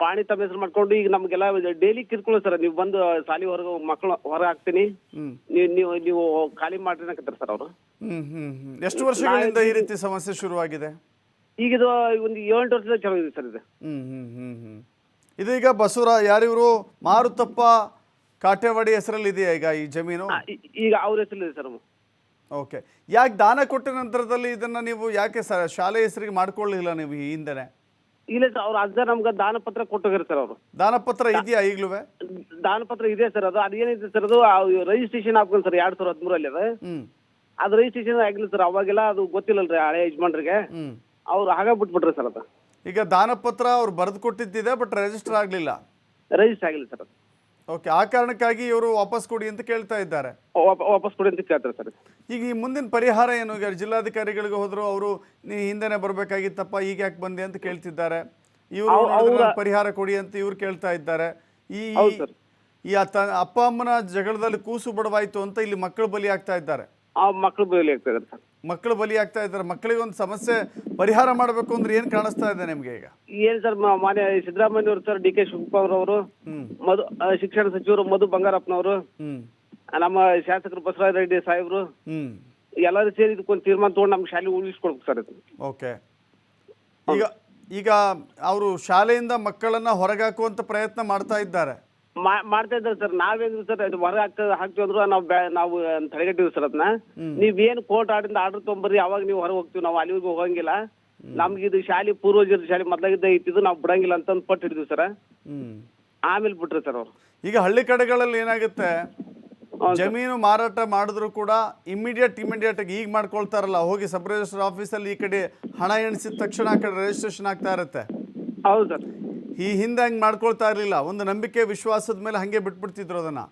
ಪಾಣಿ ತಮ್ಮ ಹೆಸರು ಮಾಡ್ಕೊಂಡು ಈಗ ನಮ್ಗೆಲ್ಲ ಡೈಲಿ ಕಿರ್ಕೊಳ್ಳೋ ಸರ್ ನೀವು ಬಂದು ಸಾಲಿ ಹೊರಗೆ ಮಕ್ಕಳು ಹೊರಗೆ ಹಾಕ್ತೀನಿ. ನೀವು ನೀವು ನೀವು ಖಾಲಿ ಮಾಡ್ರಿ ಅಂತಾರೆ ಸರ್ ಅವರು. ಎಷ್ಟು ವರ್ಷಗಳಿಂದ ಈ ರೀತಿ ಸಮಸ್ಯೆ ಶುರುವಾಗಿದೆ? ಈಗ ಇದು ಒಂದು ಏಳೆಂಟು ವರ್ಷದ ಚಲೋ ಇದೆ. ಸರ್ ಇದು ಇದೀಗ ಬಸವರ ಯಾರಿವರು? ಮಾರುತಪ್ಪ ಕಾಟೇವಾಡಿ ಹೆಸರಲ್ಲಿ ಇದೆಯಾ ಈಗ ಈ ಜಮೀನು? ಈಗ ಅವ್ರ ಹೆಸರಿದೆ ಸರ್ ಓಕೆ. ಯಾಕೆ ದಾನ ಕೊಟ್ಟ ನಂತರದಲ್ಲಿ ಇದನ್ನ ನೀವು ಯಾಕೆ ಸರ್ ಶಾಲೆ ಹೆಸರಿಗೆ ಮಾಡ್ಕೊಳ್ಳಿಲ್ಲ ನೀವು ಈ ಹಿಂದೆನೆ? ಇಲ್ಲ ಸರ್ ಅವ್ರ ಅಜ್ಜ ನಮ್ಗೆ ದಾನ ಪತ್ರ ಕೊಟ್ಟೋಗಿರ್ತಾರೆ ಸರ್ ಅವರು. ದಾನ ಪತ್ರ ಇದೆಯಾ ಈಗಲೂ ದಾನ ಪತ್ರ ಇದೆ ಸರ್ ಅದು ಅದೇನಿದೆ ಸರ್ ಅದು ರಿಜಿಸ್ಟ್ರೇಷನ್ ಹಾಕೊಂಡು ಸರ್ ಎರಡ್ ಸಾವಿರದ ಹದಿಮೂರಲ್ಲಿ ಅದು. ಹ್ಮ್. ಅದು ರಿಜಿಸ್ಟ್ರೇಷನ್ ಆಗಿಲ್ಲ ಸರ್ ಅವಾಗೆಲ್ಲ ಅದು ಗೊತ್ತಿಲ್ಲಲ್ರಿ ಹಳೆ ಯಜಮಾನ್ರಿಗೆ. ಹ್ಮ್. ಅವ್ರು ಹಾಗೆ ಬಿಟ್ಬಿಟ್ರಿ ಸರ್ ಅದು. ಈಗ ದಾನ ಪತ್ರ ಅವ್ರು ಬರೆದು ಕೊಟ್ಟಿದ್ದಿದೆ ಬಟ್ ರಿಜಿಸ್ಟರ್ ಆಗಲಿಲ್ಲ. ರಿಜಿಸ್ಟರ್ ಆಗಿಲ್ಲ ಸರ್ ಅದು. ಓಕೆ ಆ ಕಾರಣಕ್ಕಾಗಿ ಇವರು ವಾಪಸ್ ಕೊಡಿ ಅಂತ ಕೇಳ್ತಾ ಇದ್ದಾರೆ. ವಾಪ- ವಾಪಸ್ ಕೊಡಿ ಅಂತ ಕೇಳ್ತಾರೆ ಸರ್. ಈಗ ಈ ಮುಂದಿನ ಪರಿಹಾರ ಏನು? ಈಗ ಜಿಲ್ಲಾಧಿಕಾರಿಗಳಿಗೆ ಹೋದ್ರು ಅವರು ನೀ ಹಿಂದೆನೆ ಬರ್ಬೇಕಾಗಿತ್ತಪ್ಪ ಈಗ ಯಾಕೆ ಬಂದೆ? ಅಂತ ಕೇಳ್ತಿದ್ದಾರೆ. ಇವರು ಪರಿಹಾರ ಕೊಡಿ ಅಂತ ಇವ್ರು ಕೇಳ್ತಾ ಇದ್ದಾರೆ. ಈ. ಈ ಅಪ್ಪ ಅಮ್ಮನ ಜಗಳದಲ್ಲಿ ಕೂಸು ಬಡವಾಯ್ತು ಅಂತ ಇಲ್ಲಿ ಮಕ್ಕಳು ಬಲಿ ಆಗ್ತಾ ಇದ್ದಾರೆ. ಆ ಮಕ್ಕಳು ಬಲಿ ಆಗ್ತಾ ಇದ್ದಾರೆ ಮಕ್ಕಳು ಬಲಿ ಆಗ್ತಾ ಇದ್ದಾರೆ. ಮಕ್ಕಳಿಗೆ ಒಂದು ಸಮಸ್ಯೆ ಪರಿಹಾರ ಮಾಡಬೇಕು ಅಂದ್ರೆ ಏನ್ ಕಾಣಿಸ್ತಾ ಇದೆ ನಿಮ್ಗೆ ಈಗ? ಏನ್ ಸರ್ ಮಾನ್ಯ ಸಿದ್ದರಾಮಯ್ಯ ಅವರು ಸರ್ ಡಿ ಕೆ ಶಿವಕುಮಾರ್ ಅವರು ಮಧು ಶಿಕ್ಷಣ ಸಚಿವರು ಮಧು ಬಂಗಾರಪ್ಪನವರು. ಹ್ಮ್. ನಮ್ಮ ಶಾಸಕರು ಬಸವರಾಜ ರೆಡ್ಡಿ ಸಾಹೇಬ್ರು ಹ್ಮ್. ಎಲ್ಲರೂ ಸೇರಿ ಇದಕ್ಕೊಂದು ತೀರ್ಮಾನ ತಗೊಂಡು ನಮ್ಮ ಶಾಲೆ ಉಳಿಸ್ಕೊಡ್ಬೇಕು ಸರ್ ಇದು ಓಕೆ. ಈಗ ಈಗ ಅವರು ಶಾಲೆಯಿಂದ ಮಕ್ಕಳನ್ನ ಹೊರಗಾಕುವಂತ ಪ್ರಯತ್ನ ಮಾಡ್ತಾ ಇದ್ದಾರೆ. ಮಾ- ಮಾಡ್ತಾ ಇದ್ದಾರೆ ಸರ್. ನಾವೇನು ಸರ್ ಇದು ಹೊರಗೆ ಹಾಕ್ ಹಾಕ್ತೀವಿ ಅಂದ್ರು ನಾವು ಬ್ಯಾ- ನಾವು ತಡೆಗಟ್ಟಿವಿ ಸರ್ ಅದನ್ನ. ನೀವೇನು ಕೋರ್ಟ್ ಆಡಿಂದ ಆರ್ಡರ್ ತೊಗೊಂಬರ್ರಿ ಅವಾಗ ನೀವು ಹೊರಗೆ ಹೋಗ್ತೀವಿ ನಾವು ಅಲ್ಲಿಗೆ ಹೋಗಂಗಿಲ್ಲ. ನಮ್ಗೆ ಇದು ಶಾಲೆ ಪೂರ್ವಜರ ಶಾಲೆ ಮೊದಲಾಗಿದ್ದ ಇಟ್ಟಿದ್ದು ನಾವು ಬಿಡಂಗಿಲ್ಲ ಅಂತಂದು ಪಟ್ಟು ಹಿಡಿದ್ವಿ ಸರ್. ಹ್ಮ್. ಆಮೇಲೆ ಬಿಟ್ರಿ ಸರ್ ಅವ್ರು. ಈಗ ಹಳ್ಳಿ ಕಡೆಗಳಲ್ಲಿ ಏನಾಗುತ್ತೆ? ಜಮೀನು ಮಾರಾಟ ಮಾಡಿದ್ರು ಕೂಡ ಇಮಿಡಿಯೇಟ್ ಇಮಿಡಿಯೇಟ್ ಈಗ ಮಾಡ್ಕೊಳ್ತಾರಲ್ಲ ಹೋಗಿ ಸಬ್ ರಿಜಿಸ್ಟರ್ ಆಫೀಸಲ್ಲಿ ಈ ಕಡೆ ಹಣ ಎಣಿಸಿದ ತಕ್ಷಣ ಆ ಕಡೆ ರಿಜಿಸ್ಟ್ರೇಷನ್ ಆಗ್ತಾ ಇರುತ್ತೆ. ಹೌದು. ಸರ್ ಈ ಹಿಂದೆ ಹಂಗೆ ಮಾಡ್ಕೊಳ್ತಾ ಇರಲಿಲ್ಲ ಒಂದು ನಂಬಿಕೆ ವಿಶ್ವಾಸದ ಮೇಲೆ ಹಂಗೆ ಬಿಟ್ಬಿಡ್ತಿದ್ರು ಅದನ್ನ.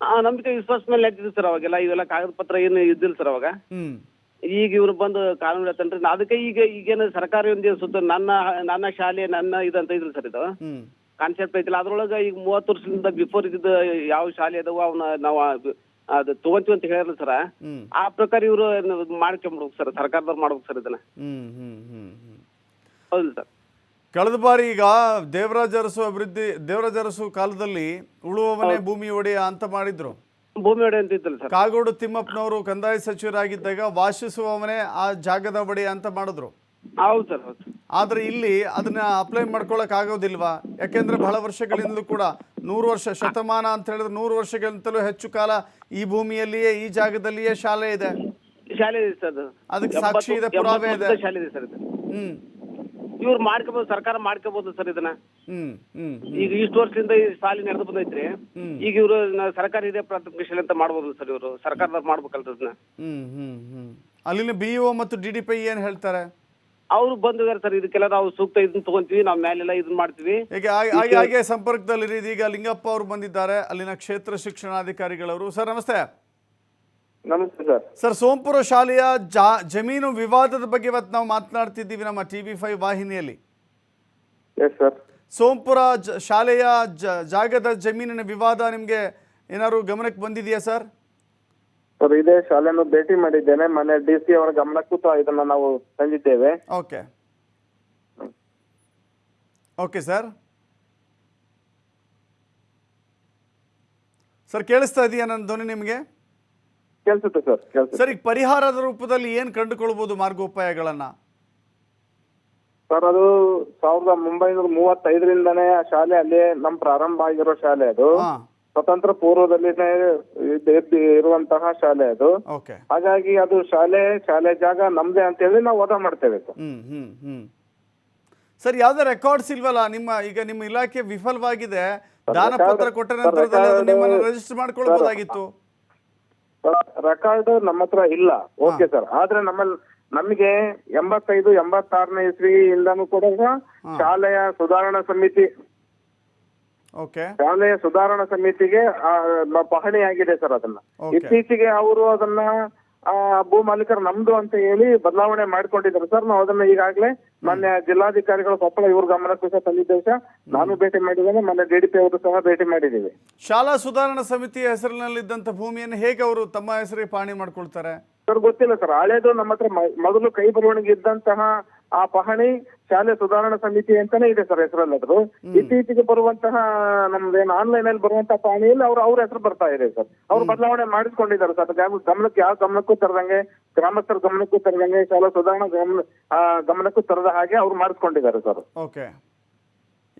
ಆ ನಂಬಿಕೆ ವಿಶ್ವಾಸ ಮೇಲೆ ಹಾಕಿದ್ರು ಸರ್ ಅವಾಗೆಲ್ಲ ಇವೆಲ್ಲ ಕಾಗದ ಪತ್ರ ಏನು ಇದ್ದಿಲ್ಲ ಸರ್ ಅವಾಗ. ಹ್ಮ್. ಈಗ ಇವ್ರು ಬಂದು ಕಾನೂನು ಹೇಳ್ತಾನ್ರಿ ಅದಕ್ಕೆ ಈಗ ಈಗೇನು ಸರ್ಕಾರಿ ಒಂದು ಸುತ್ತ ನನ್ನ ನನ್ನ ಶಾಲೆ ನನ್ನ ಇದಂತ ಇದ್ರು ಸರ್ ಇದು. ಹ್ಮ್. ಕಾನ್ಸೆಪ್ಟ್ ಐತಿಲ್ಲ ಅದ್ರೊಳಗೆ ಈಗ ಮೂವತ್ತು ವರ್ಷದಿಂದ ಬಿಫೋರ್ ಇದ್ದಿದ್ದು ಯಾವ ಶಾಲೆ ಅದಾವ ಅವನ್ನ ನಾವು ಅದು- ತಗೋತೀವಿ ಅಂತ ಹೇಳಿದ್ರು ಸರ್ ಆ ಪ್ರಕಾರ ಇವರು ಮಾಡ್ಕೊಂಬಿಡ್ಬೇಕು ಸರ್ ಸರ್ಕಾರದವ್ರು ಮಾಡ್ಬೇಕು ಸರ್ ಇದನ್ನ. ಹೌದು ಸರ್ ಕಳೆದ ಬಾರಿ ಈಗ ದೇವರಾಜ ಅರಸು ಅಭಿವೃದ್ಧಿ ದೇವರಾಜ ಅರಸು ಕಾಲದಲ್ಲಿ ಉಳುವವನೇ ಭೂಮಿ ಒಡೆಯ ಅಂತ ಮಾಡಿದ್ರು. ಭೂಮಿ ಒಡೆ ಅಂತ ಇತ್ತಲ್ಲ ಸರ್ ಕಾಗೋಡು ತಿಮ್ಮಪ್ಪನವರು ಕಂದಾಯ ಸಚಿವರಾಗಿದ್ದಾಗ ವಾಸಿಸುವವನೇ ಆ ಜಾಗದ ಒಡೆಯ ಅಂತ ಮಾಡಿದ್ರು. ಹೌದು ಸರ್ ಹೌದು ಆದ್ರೆ ಇಲ್ಲಿ ಅದನ್ನ ಅಪ್ಲೈ ಮಾಡ್ಕೊಳಕ್ ಆಗೋದಿಲ್ವಾ? ಯಾಕೆಂದ್ರೆ ಬಹಳ ವರ್ಷಗಳಿಂದಲೂ ಕೂಡ ನೂರು ವರ್ಷ ಶತಮಾನ ಅಂತ ಹೇಳಿದ್ರೆ ನೂರು ವರ್ಷಗಳಿಂತಲೂ ಹೆಚ್ಚು ಕಾಲ ಈ ಭೂಮಿಯಲ್ಲಿಯೇ ಈ ಜಾಗದಲ್ಲಿಯೇ ಶಾಲೆ ಇದೆ. ಶಾಲೆ ಇದೆ ಸರ್ ಅದು. ಅದಕ್ಕೆ ಸಾಕ್ಷಿ ಇದೆ, ಪುರಾವೆ ಇದೆ. ಶಾಲೆ ಇದೆ ಸರ್ ಇದು. ಹ್ಮ್. ಇವ್ರು ಮಾಡ್ಕೋಬಹುದು ಸರ್ಕಾರ ಮಾಡ್ಕೋಬಹುದು ಸರ್ ಇದನ್ನ. ಈಗ ಇಷ್ಟು ವರ್ಷದಿಂದ ಈ ಶಾಲೆ ನಡೆದು ಬಂದೈತ್ರಿ. ಈಗ ಇವರು ಸರ್ಕಾರ ಇದೆ ಪ್ರಾಥಮಿಕ ಶಾಲೆ ಅಂತ ಮಾಡ್ಬೋದು ಸರ್ ಇವರು. ಸರ್ಕಾರದ ಮಾಡ್ಬೇಕಲ್ರಿ ಹ್ಮ್ ಹ್ಮ್ ಹ್ಮ್. ಅಲ್ಲಿನ ಬಿಇಒ ಒ ಮತ್ತು ಡಿಡಿಪಿ ಡಿ ಏನ್ ಹೇಳ್ತಾರೆ? ಅವ್ರು ಬಂದಿದ್ದಾರೆ ಸರ್ ಇದಕ್ಕೆಲ್ಲ ನಾವು ಸೂಕ್ತ ಇದನ್ನ ತಗೊಂತೀವಿ ನಾವು ಮೇಲೆಲ್ಲ ಇದನ್ನ ಮಾಡ್ತೀವಿ. ಈಗ ಹಾಗೆ ಸಂಪರ್ಕದಲ್ಲಿ ಇದೀಗ ಲಿಂಗಪ್ಪ ಅವರು ಬಂದಿದ್ದಾರೆ ಅಲ್ಲಿನ ಕ್ಷೇತ್ರ ಶಿಕ್ಷಣಾಧಿಕಾರಿಗಳವರು. ಸರ್ ನಮಸ್ತೆ. ನಮಸ್ತೆ ಸರ್. ಸರ್ ಸೋಂಪುರ ಶಾಲೆಯ ಜಾ ಜಮೀನು ವಿವಾದದ ಬಗ್ಗೆ ಇವತ್ತು ನಾವು ಮಾತನಾಡ್ತಿದ್ದೀವಿ ನಮ್ಮ ಟಿ ವಿ ಫೈವ್ ವಾಹಿನಿಯಲ್ಲಿ. ಎಸ್ ಸರ್ ಸೋಂಪುರ ಜ ಶಾಲೆಯ ಜ ಜಾಗದ ಜಮೀನಿನ ವಿವಾದ ನಿಮಗೆ ಏನಾದ್ರು ಗಮನಕ್ಕೆ ಬಂದಿದೆಯಾ ಸರ್? ಸರ್ ಇದೇ ಶಾಲೆಯನ್ನು ಭೇಟಿ ಮಾಡಿದ್ದೇನೆ. ಮೊನ್ನೆ ಡಿ ಸಿ ಅವರ ಗಮನಕ್ಕೂ ಸಹ ಇದನ್ನ ನಾವು ತಂದಿದ್ದೇವೆ. ಓಕೆ. Okay sir. ಸರ್ ಕೇಳಿಸ್ತಾ ಇದೆಯಾ ನನ್ನ ಧ್ವನಿ ನಿಮಗೆ? ಕೇಳಿಸುತ್ತೆ ಸರ್ ಕೇಳಿಸುತ್ತೆ. ಸರ್ ಈಗ ಪರಿಹಾರದ ರೂಪದಲ್ಲಿ ಏನು ಕಂಡುಕೊಳ್ಬೋದು ಮಾರ್ಗೋಪಾಯಗಳನ್ನ? ಸರ್ ಅದು ಸಾವಿರದ ಒಂಬೈನೂರ ಮೂವತ್ತೈದರಿಂದನೇ ಆ ಶಾಲೆ ಅಲ್ಲಿ ನಮ್ ಪ್ರಾರಂಭ ಆಗಿರೋ ಶಾಲೆ ಅದು. ಹಾಂ. ಸ್ವತಂತ್ರ ಪೂರ್ವದಲ್ಲಿನೇ ಇರುವಂತಹ ಶಾಲೆ ಅದು. ಓಕೆ ಹಾಗಾಗಿ ಅದು ಶಾಲೆ ಶಾಲೆ ಜಾಗ ನಮ್ದೇ ಅಂತ ಹೇಳಿ ನಾವು ವಾದ ಮಾಡ್ತೇವೆ ಸರ್. ಹ್ಮ್ ಹ್ಮ್ ಹ್ಮ್. ಸರ್ ಯಾವುದೇ ರೆಕಾರ್ಡ್ಸ್ ಇಲ್ವಲ್ಲ ನಿಮ್ಮ ಈಗ ನಿಮ್ಮ ಇಲಾಖೆ ವಿಫಲವಾಗಿದೆ. ದಾನ ಪತ್ರ ಕೊಟ್ಟ ನಂತರದಲ್ಲಿ ಅದು ನಿಮ್ಮನ್ನು ರಿಜಿಸ್ಟರ್ ರೆಕಾರ್ಡ್ ನಮ್ಮ ಹತ್ರ ಇಲ್ಲ. Okay sir. ಆದ್ರೆ ನಮ್ಮಲ್ಲಿ ನಮಗೆ ಎಂಬತ್ತೈದು ಎಂಬತ್ತಾರನೇ ಇಸ್ವಿಯಿಂದನೂ ಕೂಡ ಶಾಲೆಯ ಸುಧಾರಣಾ ಸಮಿತಿ ಓಕೆ ಶಾಲೆಯ ಸುಧಾರಣಾ ಸಮಿತಿಗೆ ಆ, ಮ- ಪಹಣಿಯಾಗಿದೆ ಸರ್ ಅದನ್ನ. Okay. ಇತ್ತೀಚೆಗೆ ಅವರು ಅದನ್ನ ಆ, ಭೂ ಮಾಲೀಕರು ನಮ್ದು ಅಂತ ಹೇಳಿ ಬದಲಾವಣೆ ಮಾಡ್ಕೊಂಡಿದ್ರು ಸರ್. ನಾವು ಅದನ್ನ ಈಗಾಗಲೇ ಮೊನ್ನೆ ಜಿಲ್ಲಾಧಿಕಾರಿಗಳು ಕೊಪ್ಪಳ ಇವ್ರ ಗಮನಕ್ಕೂ ಸಹ ತಂದಿದ್ದೇವೆ ಸರ್. ನಾನು ಭೇಟಿ ಮಾಡಿದ್ದೇನೆ ಮೊನ್ನೆ ಡಿ ಡಿ ಪಿ ಅವರು ಸಹ ಭೇಟಿ ಮಾಡಿದ್ದೀವಿ. ಶಾಲಾ ಸುಧಾರಣಾ ಸಮಿತಿಯ ಹೆಸರಿನಲ್ಲಿದ್ದಂಥ ಭೂಮಿಯನ್ನು ಹೇಗೆ ಅವರು ತಮ್ಮ ಹೆಸರಿಗೆ ಪಾಣಿ ಮಾಡ್ಕೊಳ್ತಾರೆ? ಸರ್ ಗೊತ್ತಿಲ್ಲ ಸರ್. ಹಳೇದು ನಮ್ಮ ಹತ್ರ ಮ- ಮೊದಲು ಕೈ ಬರವಣಿಗೆ ಇದ್ದಂತಹ ಆ ಪಹಣಿ ಶಾಲೆ ಸುಧಾರಣಾ ಸಮಿತಿ ಅಂತಾನೆ ಇದೆ ಸರ್ ಹೆಸರಲ್ಲಿ ಅದ್ರು ಇತ್ತೀಚೆಗೆ ಬರುವಂತಹ ನಮ್ದೇನು ಆನ್ಲೈನ್ ಅಲ್ಲಿ ಬರುವಂತಹ ಪಹಣಿಯಲ್ಲಿ ಅವ್ರು ಅವ್ರ ಹೆಸರು ಬರ್ತಾ ಇದೆ ಸರ್. ಅವ್ರು ಬದಲಾವಣೆ ಮಾಡಿಸ್ಕೊಂಡಿದ್ದಾರೆ ಸರ್. ಗಮನಕ್ಕೆ ಯಾವ ಗಮನಕ್ಕೂ ತರದಂಗೆ ಗ್ರಾಮಸ್ಥರ ಗಮನಕ್ಕೂ ತರದಂಗೆ ಶಾಲಾ ಸುಧಾರಣಾ ಗಮನ ಗಮನಕ್ಕೂ ತರದ ಹಾಗೆ ಅವ್ರು ಮಾಡಿಸ್ಕೊಂಡಿದ್ದಾರೆ ಸರ್. ಓಕೆ.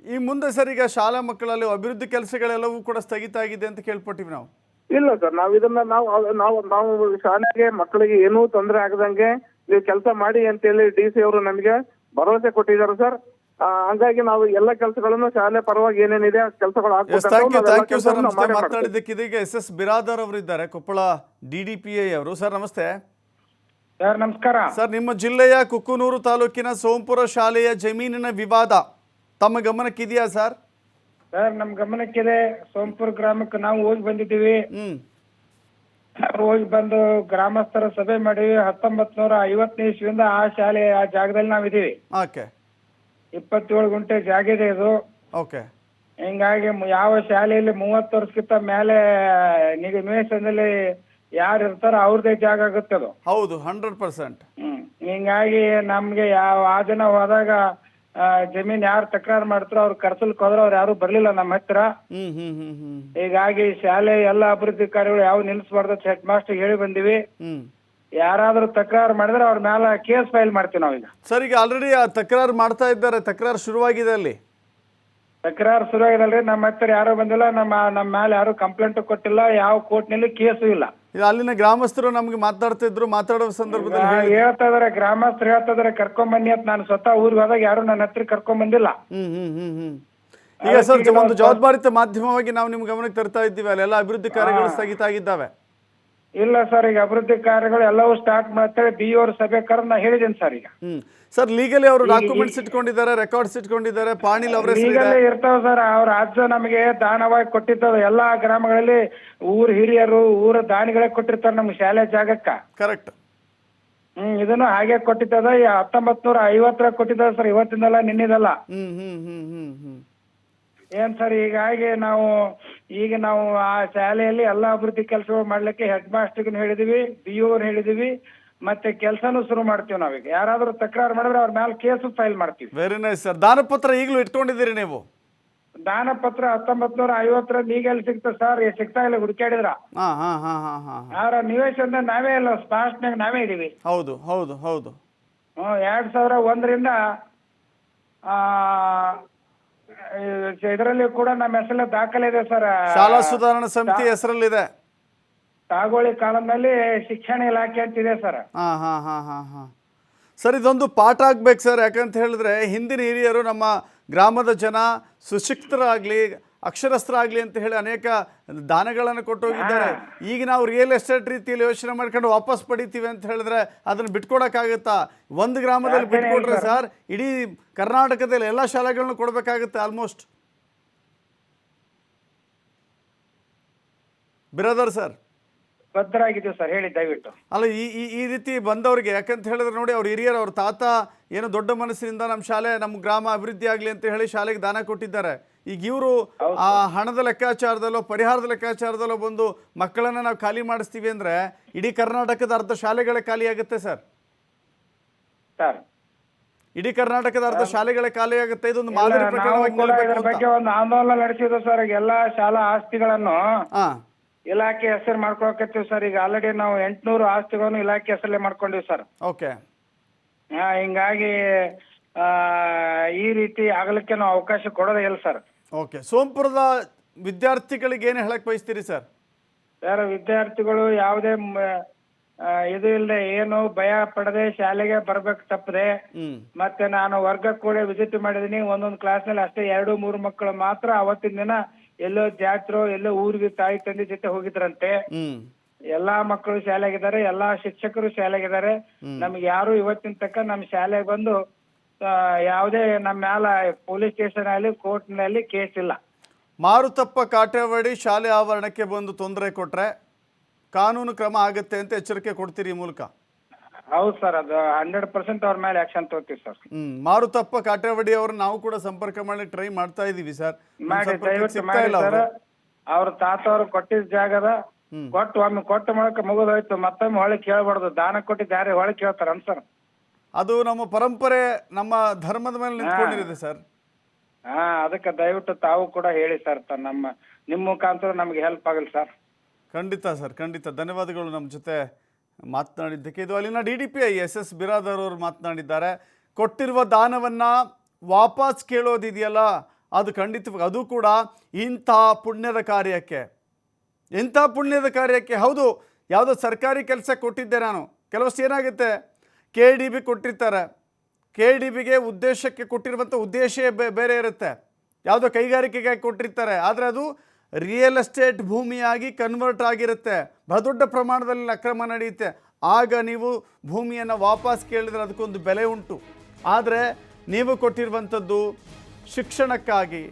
ಈ ಮುಂದೆ ಸರ್ ಈಗ ಶಾಲಾ ಮಕ್ಕಳಲ್ಲಿ ಅಭಿವೃದ್ಧಿ ಕೆಲಸಗಳೆಲ್ಲವೂ ಕೂಡ ಸ್ಥಗಿತ ಆಗಿದೆ ಅಂತ ಕೇಳ್ಪಟ್ಟಿವಿ ನಾವು. ಇಲ್ಲ ಸರ್ ನಾವು ಇದನ್ನ ನಾವು ನಾವು ನಾವು ಶಾಲೆಗೆ ಮಕ್ಕಳಿಗೆ ಏನೂ ತೊಂದರೆ ಆಗದಂಗೆ ನೀವು ಕೆಲಸ ಮಾಡಿ ಅಂತೇಳಿ ಡಿ ಸಿ ಅವರು ನಮಗೆ ಭರವಸೆ ಕೊಟ್ಟಿದ್ದಾರೆ ಸರ್. ಹಂಗಾಗಿ ನಾವು ಎಲ್ಲ ಕೆಲಸಗಳನ್ನು ಶಾಲೆ ಪರವಾಗಿ ಏನೇನಿದೆ ಕೆಲಸಗಳು yes thank you thank you sir ನಮಸ್ತೆ ಮಾತನಾಡಿದ್ದಕ್ಕೆ ಇದೀಗ ಎಸ್ ಎಸ್ ಬಿರಾದರ್ ಅವರು ಇದ್ದಾರೆ Koppal D D P I ಅವರು. ಸರ್ ನಮಸ್ತೆ. ಸರ್ ನಮಸ್ಕಾರ. ಸರ್ ನಿಮ್ಮ ಜಿಲ್ಲೆಯ ಕುಕ್ಕನೂರು ತಾಲೂಕಿನ ಸೋಂಪುರ ಶಾಲೆಯ ಜಮೀನಿನ ವಿವಾದ ತಮ್ಮ ಗಮನಕ್ಕಿದೆಯಾ ಸರ್ ಸರ್ ನಮ್ ಗಮನಕ್ಕಿದೆ. ಸೋಂಪುರ್ ಗ್ರಾಮಕ್ಕೆ ನಾವು ಹೋಗಿ ಬಂದಿದ್ದೀವಿ. ಹ್ಮ್. ಹೋಗಿ ಬಂದು ಗ್ರಾಮಸ್ಥರ ಸಭೆ ಮಾಡಿ ಹತ್ತೊಂಬತ್ ನೂರ ಐವತ್ತನೇ ಇಸ್ವಿಯಿಂದ ಆ ಶಾಲೆ ಆ ಜಾಗದಲ್ಲಿ ನಾವಿದ್ದೀವಿ. ಓಕೆ. ಇಪ್ಪತ್ತೇಳು ಗುಂಟೆ ಜಾಗ ಇದೆ ಇದು. ಓಕೆ. ಹಿಂಗಾಗಿ ಮು- ಯಾವ ಶಾಲೆಯಲ್ಲಿ ಮೂವತ್ತು ವರ್ಷಕ್ಕಿಂತ ಮೇಲೆ ನಿಗ ನಿವೇಶನದಲ್ಲಿ ಯಾರು ಇರ್ತಾರೋ ಅವ್ರದೇ ಜಾಗ ಆಗುತ್ತೆ ಅದು. ಹೌದು ಹಂಡ್ರೆಡ್ ಪರ್ಸೆಂಟ್ ಹ್ಮ್. ಹಿಂಗಾಗಿ ನಮ್ಗೆ ಯಾವ ಆ ದಿನ ಹೋದಾಗ ಜಮೀನ್ ಯಾರು ತಕರಾರು ಮಾಡ್ತಾರೋ ಅವ್ರು ಕರ್ಸಲ್ಕ್ ಹೋದ್ರೆ ಅವ್ರು ಯಾರು ಬರ್ಲಿಲ್ಲ ನಮ್ಮ ಹತ್ರ. ಹ್ಮ್ ಹ್ಮ್ ಹ್ಮ್ ಹ್ಮ್. ಹೀಗಾಗಿ ಶಾಲೆ ಎಲ್ಲ ಅಭಿವೃದ್ಧಿ ಕಾರ್ಯಗಳು ಯಾವ ನಿಲ್ಸಬಾರ್ದು ಹೆಡ್ ಮಾಸ್ಟರ್ ಹೇಳಿ ಬಂದಿವಿ. ಹ್ಮ್. ಯಾರಾದ್ರೂ ತಕರಾರು ಮಾಡಿದ್ರೆ ಅವ್ರ ಮೇಲೆ ಕೇಸ್ ಫೈಲ್ ಮಾಡ್ತೀವಿ ನಾವೀಗ. ಸರ್ ಈಗ ಆಲ್ರೆಡಿ ತಕರಾರು ಮಾಡ್ತಾ ಇದ್ದಾರೆ. ತಕರಾರು ಶುರುವಾಗಿದೆ ಅಲ್ಲಿ. ತಕರಾರು ಶುರುವಾಗಿದಲ್ರಿ ನಮ್ಮ ಹತ್ರ ಯಾರು ಬಂದಿಲ್ಲ. ನಮ್ಮ ನಮ್ಮ ಮೇಲೆ ಯಾರು ಕಂಪ್ಲೇಂಟ್ ಕೊಟ್ಟಿಲ್ಲ. ಯಾವ ಕೋರ್ಟ್ನಲ್ಲಿ ಕೇಸು ಇಲ್ಲ. ಇದು ಅಲ್ಲಿನ ಗ್ರಾಮಸ್ಥರು ನಮ್ಗೆ ಮಾತಾಡ್ತಿದ್ರು ಮಾತಾಡೋ ಸಂದರ್ಭದಲ್ಲಿ ಹೇಳಿ- ಹೇಳ್ತಾ ಇದಾರೆ ಗ್ರಾಮಸ್ಥರು ಹೇಳ್ತಾ ಇದಾರೆ ಕರ್ಕೊಂಡ್ ಬನ್ನಿ ಅಂತ ನಾನು ಸ್ವತಃ ಊರಿಗೆ ಹೋದಾಗ ಯಾರು ನನ್ನ ಹತ್ರ ಕರ್ಕೊಂಡ್ ಬಂದಿಲ್ಲ. ಹ್ಮ್ ಹ್ಮ್ ಹ್ಮ್ ಹ್ಮ್. ಈಗ ಸರ್ ಒಂದು ಜವಾಬ್ದಾರಿತ ಮಾಧ್ಯಮವಾಗಿ ನಾವು ನಿಮ್ಮ ಗಮನಕ್ಕೆ ತರ್ತಾ ಇದ್ದೀವಿ ಅಲ್ಲೆಲ್ಲ ಅಭಿವೃದ್ಧಿ ಕಾರ್ಯಗಳು ಸ್ಥಗಿತ ಆಗಿದ್ದಾವೆ. ಇಲ್ಲ ಸರ್ ಈಗ ಅಭಿವೃದ್ಧಿ ಕಾರ್ಯಗಳು ಎಲ್ಲವೂ ಸ್ಟಾರ್ಟ್ ಮಾಡ್ತೇವೆ. ಬಿ ಅವ್ರ ಸಭೆ ಕರೆದು ನಾ ಹೇಳಿದ್ದೀನಿ ಸರ್ ಈಗ. ಹ್ಮ್. ಸರ್ ಲೀಗಲಿ ಅವರು ಡಾಕ್ಯುಮೆಂಟ್ಸ್ ಇಟ್ಕೊಂಡಿದ್ದಾರೆ ರೆಕಾರ್ಡ್ಸ್ ಇಟ್ಕೊಂಡಿದ್ದಾರೆ ಪಾಣಿಲ್ ಅವರ ಈಗಲೇ ಇರ್ತಾವ ಸರ್ ಅವ್ರ ರಾಜ್ಯ ನಮಗೆ ದಾನವಾಗಿ ಕೊಟ್ಟಿರ್ತದ ಎಲ್ಲಾ ಗ್ರಾಮಗಳಲ್ಲಿ ಊರ್ ಹಿರಿಯರು ಊರ ದಾನಿಗಳೇ ಕೊಟ್ಟಿರ್ತಾರೆ ನಮ್ಗೆ ಶಾಲೆ ಜಾಗಕ್ಕ. ಕರೆಕ್ಟ್ ಹ್ಮ್ ಇದನ್ನು ಹಾಗೆ ಕೊಟ್ಟಿದ್ದದ ಹತ್ತೊಂಬತ್ ನೂರ ಐವತ್ತರ ಕೊಟ್ಟಿದ್ದ ಸರ್ ಇವತ್ತಿಂದಲ್ಲ ನಿನ್ನಿದಲ್ಲ. ಹ್ಮ್ ಹ್ಮ್ ಹ್ಮ್ ಹ್ಮ್ ಹ್ಮ್. ಏನ್ ಸರ್ ಹೀಗಾಗಿ ನಾವು ಈಗ ನಾವು ಆ ಶಾಲೆಯಲ್ಲಿ ಎಲ್ಲ ಅಭಿವೃದ್ಧಿ ಕೆಲಸಗಳು ಮಾಡ್ಲಿಕ್ಕೆ ಹೆಡ್ ಮಾಸ್ಟರ್ಗೂ ಹೇಳಿದೀವಿ ಬಿ ಹೇಳಿದೀವಿ ಮತ್ತೆ ಕೆಲಸನೂ ಶುರು ಮಾಡ್ತೀವಿ ನಾವೀಗ. ಯಾರಾದ್ರೂ ತಕರಾರು ಮಾಡಿದ್ರೆ ಅವ್ರ ಮೇಲೆ ಕೇಸು ಫೈಲ್ ಮಾಡ್ತೀವಿ. ವೆರಿ ನೈಸ್ ಸರ್ ದಾನಪತ್ರ ಈಗಲೂ ಇಟ್ಕೊಂಡಿದ್ದೀರಿ ನೀವು? ದಾನ ಪತ್ರ ಹತ್ತೊಂಬತ್ ನೂರ ಐವತ್ತರಲ್ಲಿ ಈಗ ಎಲ್ಲಿ ಸಿಗ್ತದೆ ಸರ್. ಸಿಗ್ತಾ ಇಲ್ಲ ಹುಡುಕಾಡಿದ್ರ ಹಾ ಹಾ ಹಾ ಹಾ ಹಾ ಹಾ. ಅವರ ನಿವೇಶನ ನಾವೇ ಇಲ್ಲ ಸ್ಪಾಟ್ನಾಗ ನಾವೇ ಇದೀವಿ. ಹೌದು ಹೌದು ಹೌದು. ಹ್ಮ್ ಎರಡ್ ಸಾವಿರ ಒಂದರಿಂದ ಆ ಇದರಲ್ಲಿ ಕೂಡ ನಮ್ಮ ಹೆಸರಲ್ಲಿ ದಾಖಲೆ ಇದೆ ಸರ್. ಸಾಲ ಸುಧಾರಣಾ ಸಮಿತಿ ಹೆಸರಲ್ಲಿದೆ. ತಾಗೋಳಿ ಕಾಲದಲ್ಲಿ ಶಿಕ್ಷಣ ಇಲಾಖೆ ಅಂತ ಇದೆ ಸರ್. ಹಾ ಹಾ ಹಾ ಹಾ ಹಾ. ಸರ್ ಇದೊಂದು ಪಾಠ ಆಗ್ಬೇಕು ಸರ್. ಯಾಕಂತ ಹೇಳಿದ್ರೆ ಹಿಂದಿನ ಹಿರಿಯರು ನಮ್ಮ ಗ್ರಾಮದ ಜನ ಸುಶಿಕ್ತರಾಗಲಿ ಅಕ್ಷರಸ್ಥರಾಗಲಿ ಅಂತ ಹೇಳಿ ಅನೇಕ ದಾನಗಳನ್ನು ಕೊಟ್ಟೋಗಿದ್ದಾರೆ. ಈಗ ನಾವು ರಿಯಲ್ ಎಸ್ಟೇಟ್ ರೀತಿಯಲ್ಲಿ ಯೋಚನೆ ಮಾಡ್ಕೊಂಡು ವಾಪಸ್ ಪಡಿತೀವಿ ಅಂತ ಹೇಳಿದ್ರೆ ಅದನ್ನು ಬಿಟ್ಕೊಡೋಕ್ಕಾಗುತ್ತಾ? ಒಂದು ಗ್ರಾಮದಲ್ಲಿ ಬಿಟ್ಕೊಟ್ರೆ ಸರ್ ಇಡೀ ಕರ್ನಾಟಕದಲ್ಲಿ ಎಲ್ಲ ಶಾಲೆಗಳನ್ನು ಕೊಡಬೇಕಾಗುತ್ತೆ ಆಲ್ಮೋಸ್ಟ್ ಬ್ರದರ್ ಸರ್ ಬದ್ಧರಾಗಿದ್ದೀವಿ ಸರ್ ಹೇಳಿ ದಯವಿಟ್ಟು. ಅಲ್ಲ ಈ ಈ ಈ ರೀತಿ ಬಂದವರಿಗೆ ಯಾಕಂತ ಹೇಳಿದ್ರೆ ನೋಡಿ ಅವ್ರ ಹಿರಿಯರು ಅವ್ರ ತಾತ ಏನೋ ದೊಡ್ಡ ಮನಸ್ಸಿನಿಂದ ನಮ್ಮ ಶಾಲೆ ನಮ್ಮ ಗ್ರಾಮ ಅಭಿವೃದ್ಧಿ ಆಗಲಿ ಅಂತ ಹೇಳಿ ಶಾಲೆಗೆ ದಾನ ಕೊಟ್ಟಿದ್ದಾರೆ. ಈಗ ಇವರು ಆ ಹಣದ ಲೆಕ್ಕಾಚಾರದಲ್ಲೋ ಪರಿಹಾರದ ಲೆಕ್ಕಾಚಾರದಲ್ಲೋ ಬಂದು ಮಕ್ಕಳನ್ನ ನಾವು ಖಾಲಿ ಮಾಡಿಸ್ತೀವಿ ಅಂದ್ರೆ ಇಡೀ ಕರ್ನಾಟಕದ ಅರ್ಧ ಶಾಲೆಗಳೇ ಖಾಲಿ ಆಗುತ್ತೆ ಸರ್. ಸರ್. ಇಡೀ ಕರ್ನಾಟಕದ ಅರ್ಧ ಶಾಲೆಗಳೇ ಖಾಲಿ ಆಗುತ್ತೆ ಇದೊಂದು ಮಾದರಿ ಪ್ರಕರಣವಾಗಿ ಒಂದು ಆಂದೋಲನ ನಡೆಸಿದ ಸರ್ ಈಗ ಎಲ್ಲಾ ಶಾಲಾ ಆಸ್ತಿಗಳನ್ನು ಹಾ. ಇಲಾಖೆ ಹೆಸರು ಮಾಡ್ಕೊಳಕತ್ತೀವಿ ಸರ್ ಈಗ ಆಲ್ರೆಡಿ ನಾವು ಎಂಟ್ನೂರು ಆಸ್ತಿಗಳನ್ನು ಇಲಾಖೆ ಹೆಸರಲ್ಲೇ ಮಾಡ್ಕೊಂಡಿವಿ ಸರ್. ಓಕೆ. ಹಿಂಗಾಗಿ ಆ, ಈ ರೀತಿ ಆಗಲಿಕ್ಕೆ ನಾವು ಅವಕಾಶ ಕೊಡೋದೇ ಇಲ್ಲ ಸರ್. ಓಕೆ. ಸೋಂಪುರದ ವಿದ್ಯಾರ್ಥಿಗಳಿಗೆ ಏನು ಹೇಳಕ್ ಬಯಸ್ತೀರಿ ಸರ್? ಸರ್ ವಿದ್ಯಾರ್ಥಿಗಳು ಯಾವುದೇ ಮ- ಆ, ಇದು ಇಲ್ಲದೆ ಏನು ಭಯ ಪಡದೆ ಶಾಲೆಗೆ ಬರ್ಬೇಕು ತಪ್ಪದೆ ಹ್ಮ್. ಮತ್ತೆ ನಾನು ವರ್ಗ ಕೂಡ ವಿಸಿಟ್ ಮಾಡಿದೀನಿ ಒಂದೊಂದು ಕ್ಲಾಸ್ನಲ್ಲಿ ಅಷ್ಟೇ ಎರಡು ಮೂರು ಮಕ್ಕಳು ಮಾತ್ರ ಅವತ್ತಿನ ದಿನ ಎಲ್ಲೋ ಜಾತ್ರೋ ಎಲ್ಲೋ ಊರಿಗೆ ತಾಯಿ ತಂದೆ ಜೊತೆ ಹೋಗಿದ್ರಂತೆ. ಹ್ಮ್. ಎಲ್ಲಾ ಮಕ್ಕಳು ಶಾಲೆಗಿದ್ದಾರೆ ಎಲ್ಲಾ ಶಿಕ್ಷಕರು ಶಾಲೆಗಿದ್ದಾರೆ ನಮ್ಗೆ ಯಾರು ಇವತ್ತಿನ ತನಕ ನಮ್ ಶಾಲೆಗೆ ಬಂದು ಯಾವುದೇ ನಮ್ಮ ಮ್ಯಾಲ ಪೊಲೀಸ್ ಸ್ಟೇಷನ್ ಅಲ್ಲಿ ಕೋರ್ಟ್ನಲ್ಲಿ ಕೇಸ್ ಇಲ್ಲ. ಮಾರುತಪ್ಪ ಕಾಟೇವಾಡಿ ಶಾಲೆ ಆವರಣಕ್ಕೆ ಬಂದು ತೊಂದರೆ ಕೊಟ್ರೆ ಕಾನೂನು ಕ್ರಮ ಆಗುತ್ತೆ ಅಂತ ಎಚ್ಚರಿಕೆ ಕೊಡ್ತೀರಿ ಈ ಮೂಲಕ? ಹೌದು ಸರ್ ಅದು ಹಂಡ್ರೆಡ್ ಪರ್ಸೆಂಟ್ ಅವ್ರ ಮೇಲೆ ಆಕ್ಷನ್ ತಗೋತೀವಿ ಸರ್. ಹ್ಮ್ ಮಾರುತಪ್ಪ ಕಾಟೇವಾಡಿ ಅವರು ನಾವು ಕೂಡ ಸಂಪರ್ಕ ಮಾಡಿ ಟ್ರೈ ಮಾಡ್ತಾ ಇದೀವಿ ಸರ್. ನಮ್ಮ ಮಾಡಿ ಸಂಪರ್ಕಕ್ಕೆ ದಯವಿಟ್ಟು ಸಿಗ್ತಾ ಮಾಡಿ ಇಲ್ಲ ಸರ್. ಅವರು. ಅವ್ರ ತಾತ ಅವ್ರು ಕೊಟ್ಟಿದ್ದ ಜಾಗದ ಕೊಟ್ಟು ಒಮ್ಮೆ ಕೊಟ್ಟ ಮೂಲಕ ಮುಗಿದೋಯ್ತು ಮತ್ತೊಮ್ಮೆ ಹೊಳಿ ಕೇಳಬಾರ್ದು. ದಾನ ಕೊಟ್ಟಿದ್ದು ಯಾರೇ ಹೊಳೆ ಕೇಳ್ತಾರ ಸರ್. ಅದು ನಮ್ಮ ಪರಂಪರೆ ನಮ್ಮ ಧರ್ಮದ ಮೇಲೆ ನಿಂತ್ಕೊಂಡಿರುತ್ತೆ ಸರ್. ಹಾ ಅದಕ್ಕೆ ದಯವಿಟ್ಟು ತಾವು ಕೂಡ ಹೇಳಿ ಸರ್ ತ- ನಮ್ಮ ನಿಮ್ಮ ಮುಖಾಂತರ ನಮ್ಗೆ ಹೆಲ್ಪ್ ಆಗಲಿ ಸರ್. ಖಂಡಿತ ಸರ್ ಖಂಡಿತ. ಧನ್ಯವಾದಗಳು ನಮ್ಮ ಜೊತೆ ಮಾತನಾಡಿದ್ದಕ್ಕೆ. ಇದು ಅಲ್ಲಿನ D D P I S S Biradar ಅವರು ಮಾತನಾಡಿದ್ದಾರೆ. ಕೊಟ್ಟಿರುವ ದಾನವನ್ನ ವಾಪಸ್ ಕೇಳೋದಿದೆಯಲ್ಲ ಅದು ಖಂಡಿತ ಅದು ಕೂಡ ಇಂಥ ಪುಣ್ಯದ ಕಾರ್ಯಕ್ಕೆ. ಇಂಥ ಪುಣ್ಯದ ಕಾರ್ಯಕ್ಕೆ. ಹೌದು ಯಾವುದೋ ಸರ್ಕಾರಿ ಕೆಲಸ ಕೊಟ್ಟಿದ್ದೆ ನಾನು. ಕೆಲವಷ್ಟು ಏನಾಗುತ್ತೆ? ಕೆ ಡಿ ಬಿ ಕೊಟ್ಟಿರ್ತಾರೆ. ಕೆ ಡಿ ಬಿಗೆ ಉದ್ದೇಶಕ್ಕೆ ಕೊಟ್ಟಿರುವಂಥ ಉದ್ದೇಶ ಬೇರೆ ಇರುತ್ತೆ. ಯಾವುದೋ ಕೈಗಾರಿಕೆಗೆ ಕೊಟ್ಟಿರ್ತಾರೆ. ಆದರೆ ಅದು ರಿಯಲ್ ಎಸ್ಟೇಟ್ ಭೂಮಿಯಾಗಿ ಕನ್ವರ್ಟ್ ಆಗಿರುತ್ತೆ. ಬಹಳ ದೊಡ್ಡ ಪ್ರಮಾಣದಲ್ಲಿ ಅಕ್ರಮ ನಡೆಯುತ್ತೆ. ಆಗ ನೀವು ಭೂಮಿಯನ್ನು ವಾಪಸ್ ಕೇಳಿದರೆ ಅದಕ್ಕೊಂದು ಬೆಲೆ ಉಂಟು. ಆದರೆ ನೀವು ಕೊಟ್ಟಿರುವಂಥದ್ದು ಶಿಕ್ಷಣಕ್ಕಾಗಿ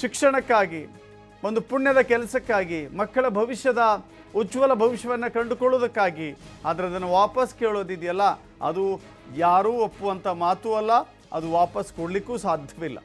ಶಿಕ್ಷಣಕ್ಕಾಗಿ, ಒಂದು ಪುಣ್ಯದ ಕೆಲಸಕ್ಕಾಗಿ, ಮಕ್ಕಳ ಭವಿಷ್ಯದ ಉಜ್ವಲ ಭವಿಷ್ಯವನ್ನು ಕಂಡುಕೊಳ್ಳೋದಕ್ಕಾಗಿ. ಆದರೆ ಅದನ್ನು ವಾಪಸ್ ಕೇಳೋದಿದೆಯಲ್ಲ, ಅದು ಯಾರೂ ಒಪ್ಪುವಂಥ ಮಾತು ಅಲ್ಲ, ಅದು ವಾಪಸ್ ಕೊಡಲಿಕ್ಕೂ ಸಾಧ್ಯವಿಲ್ಲ.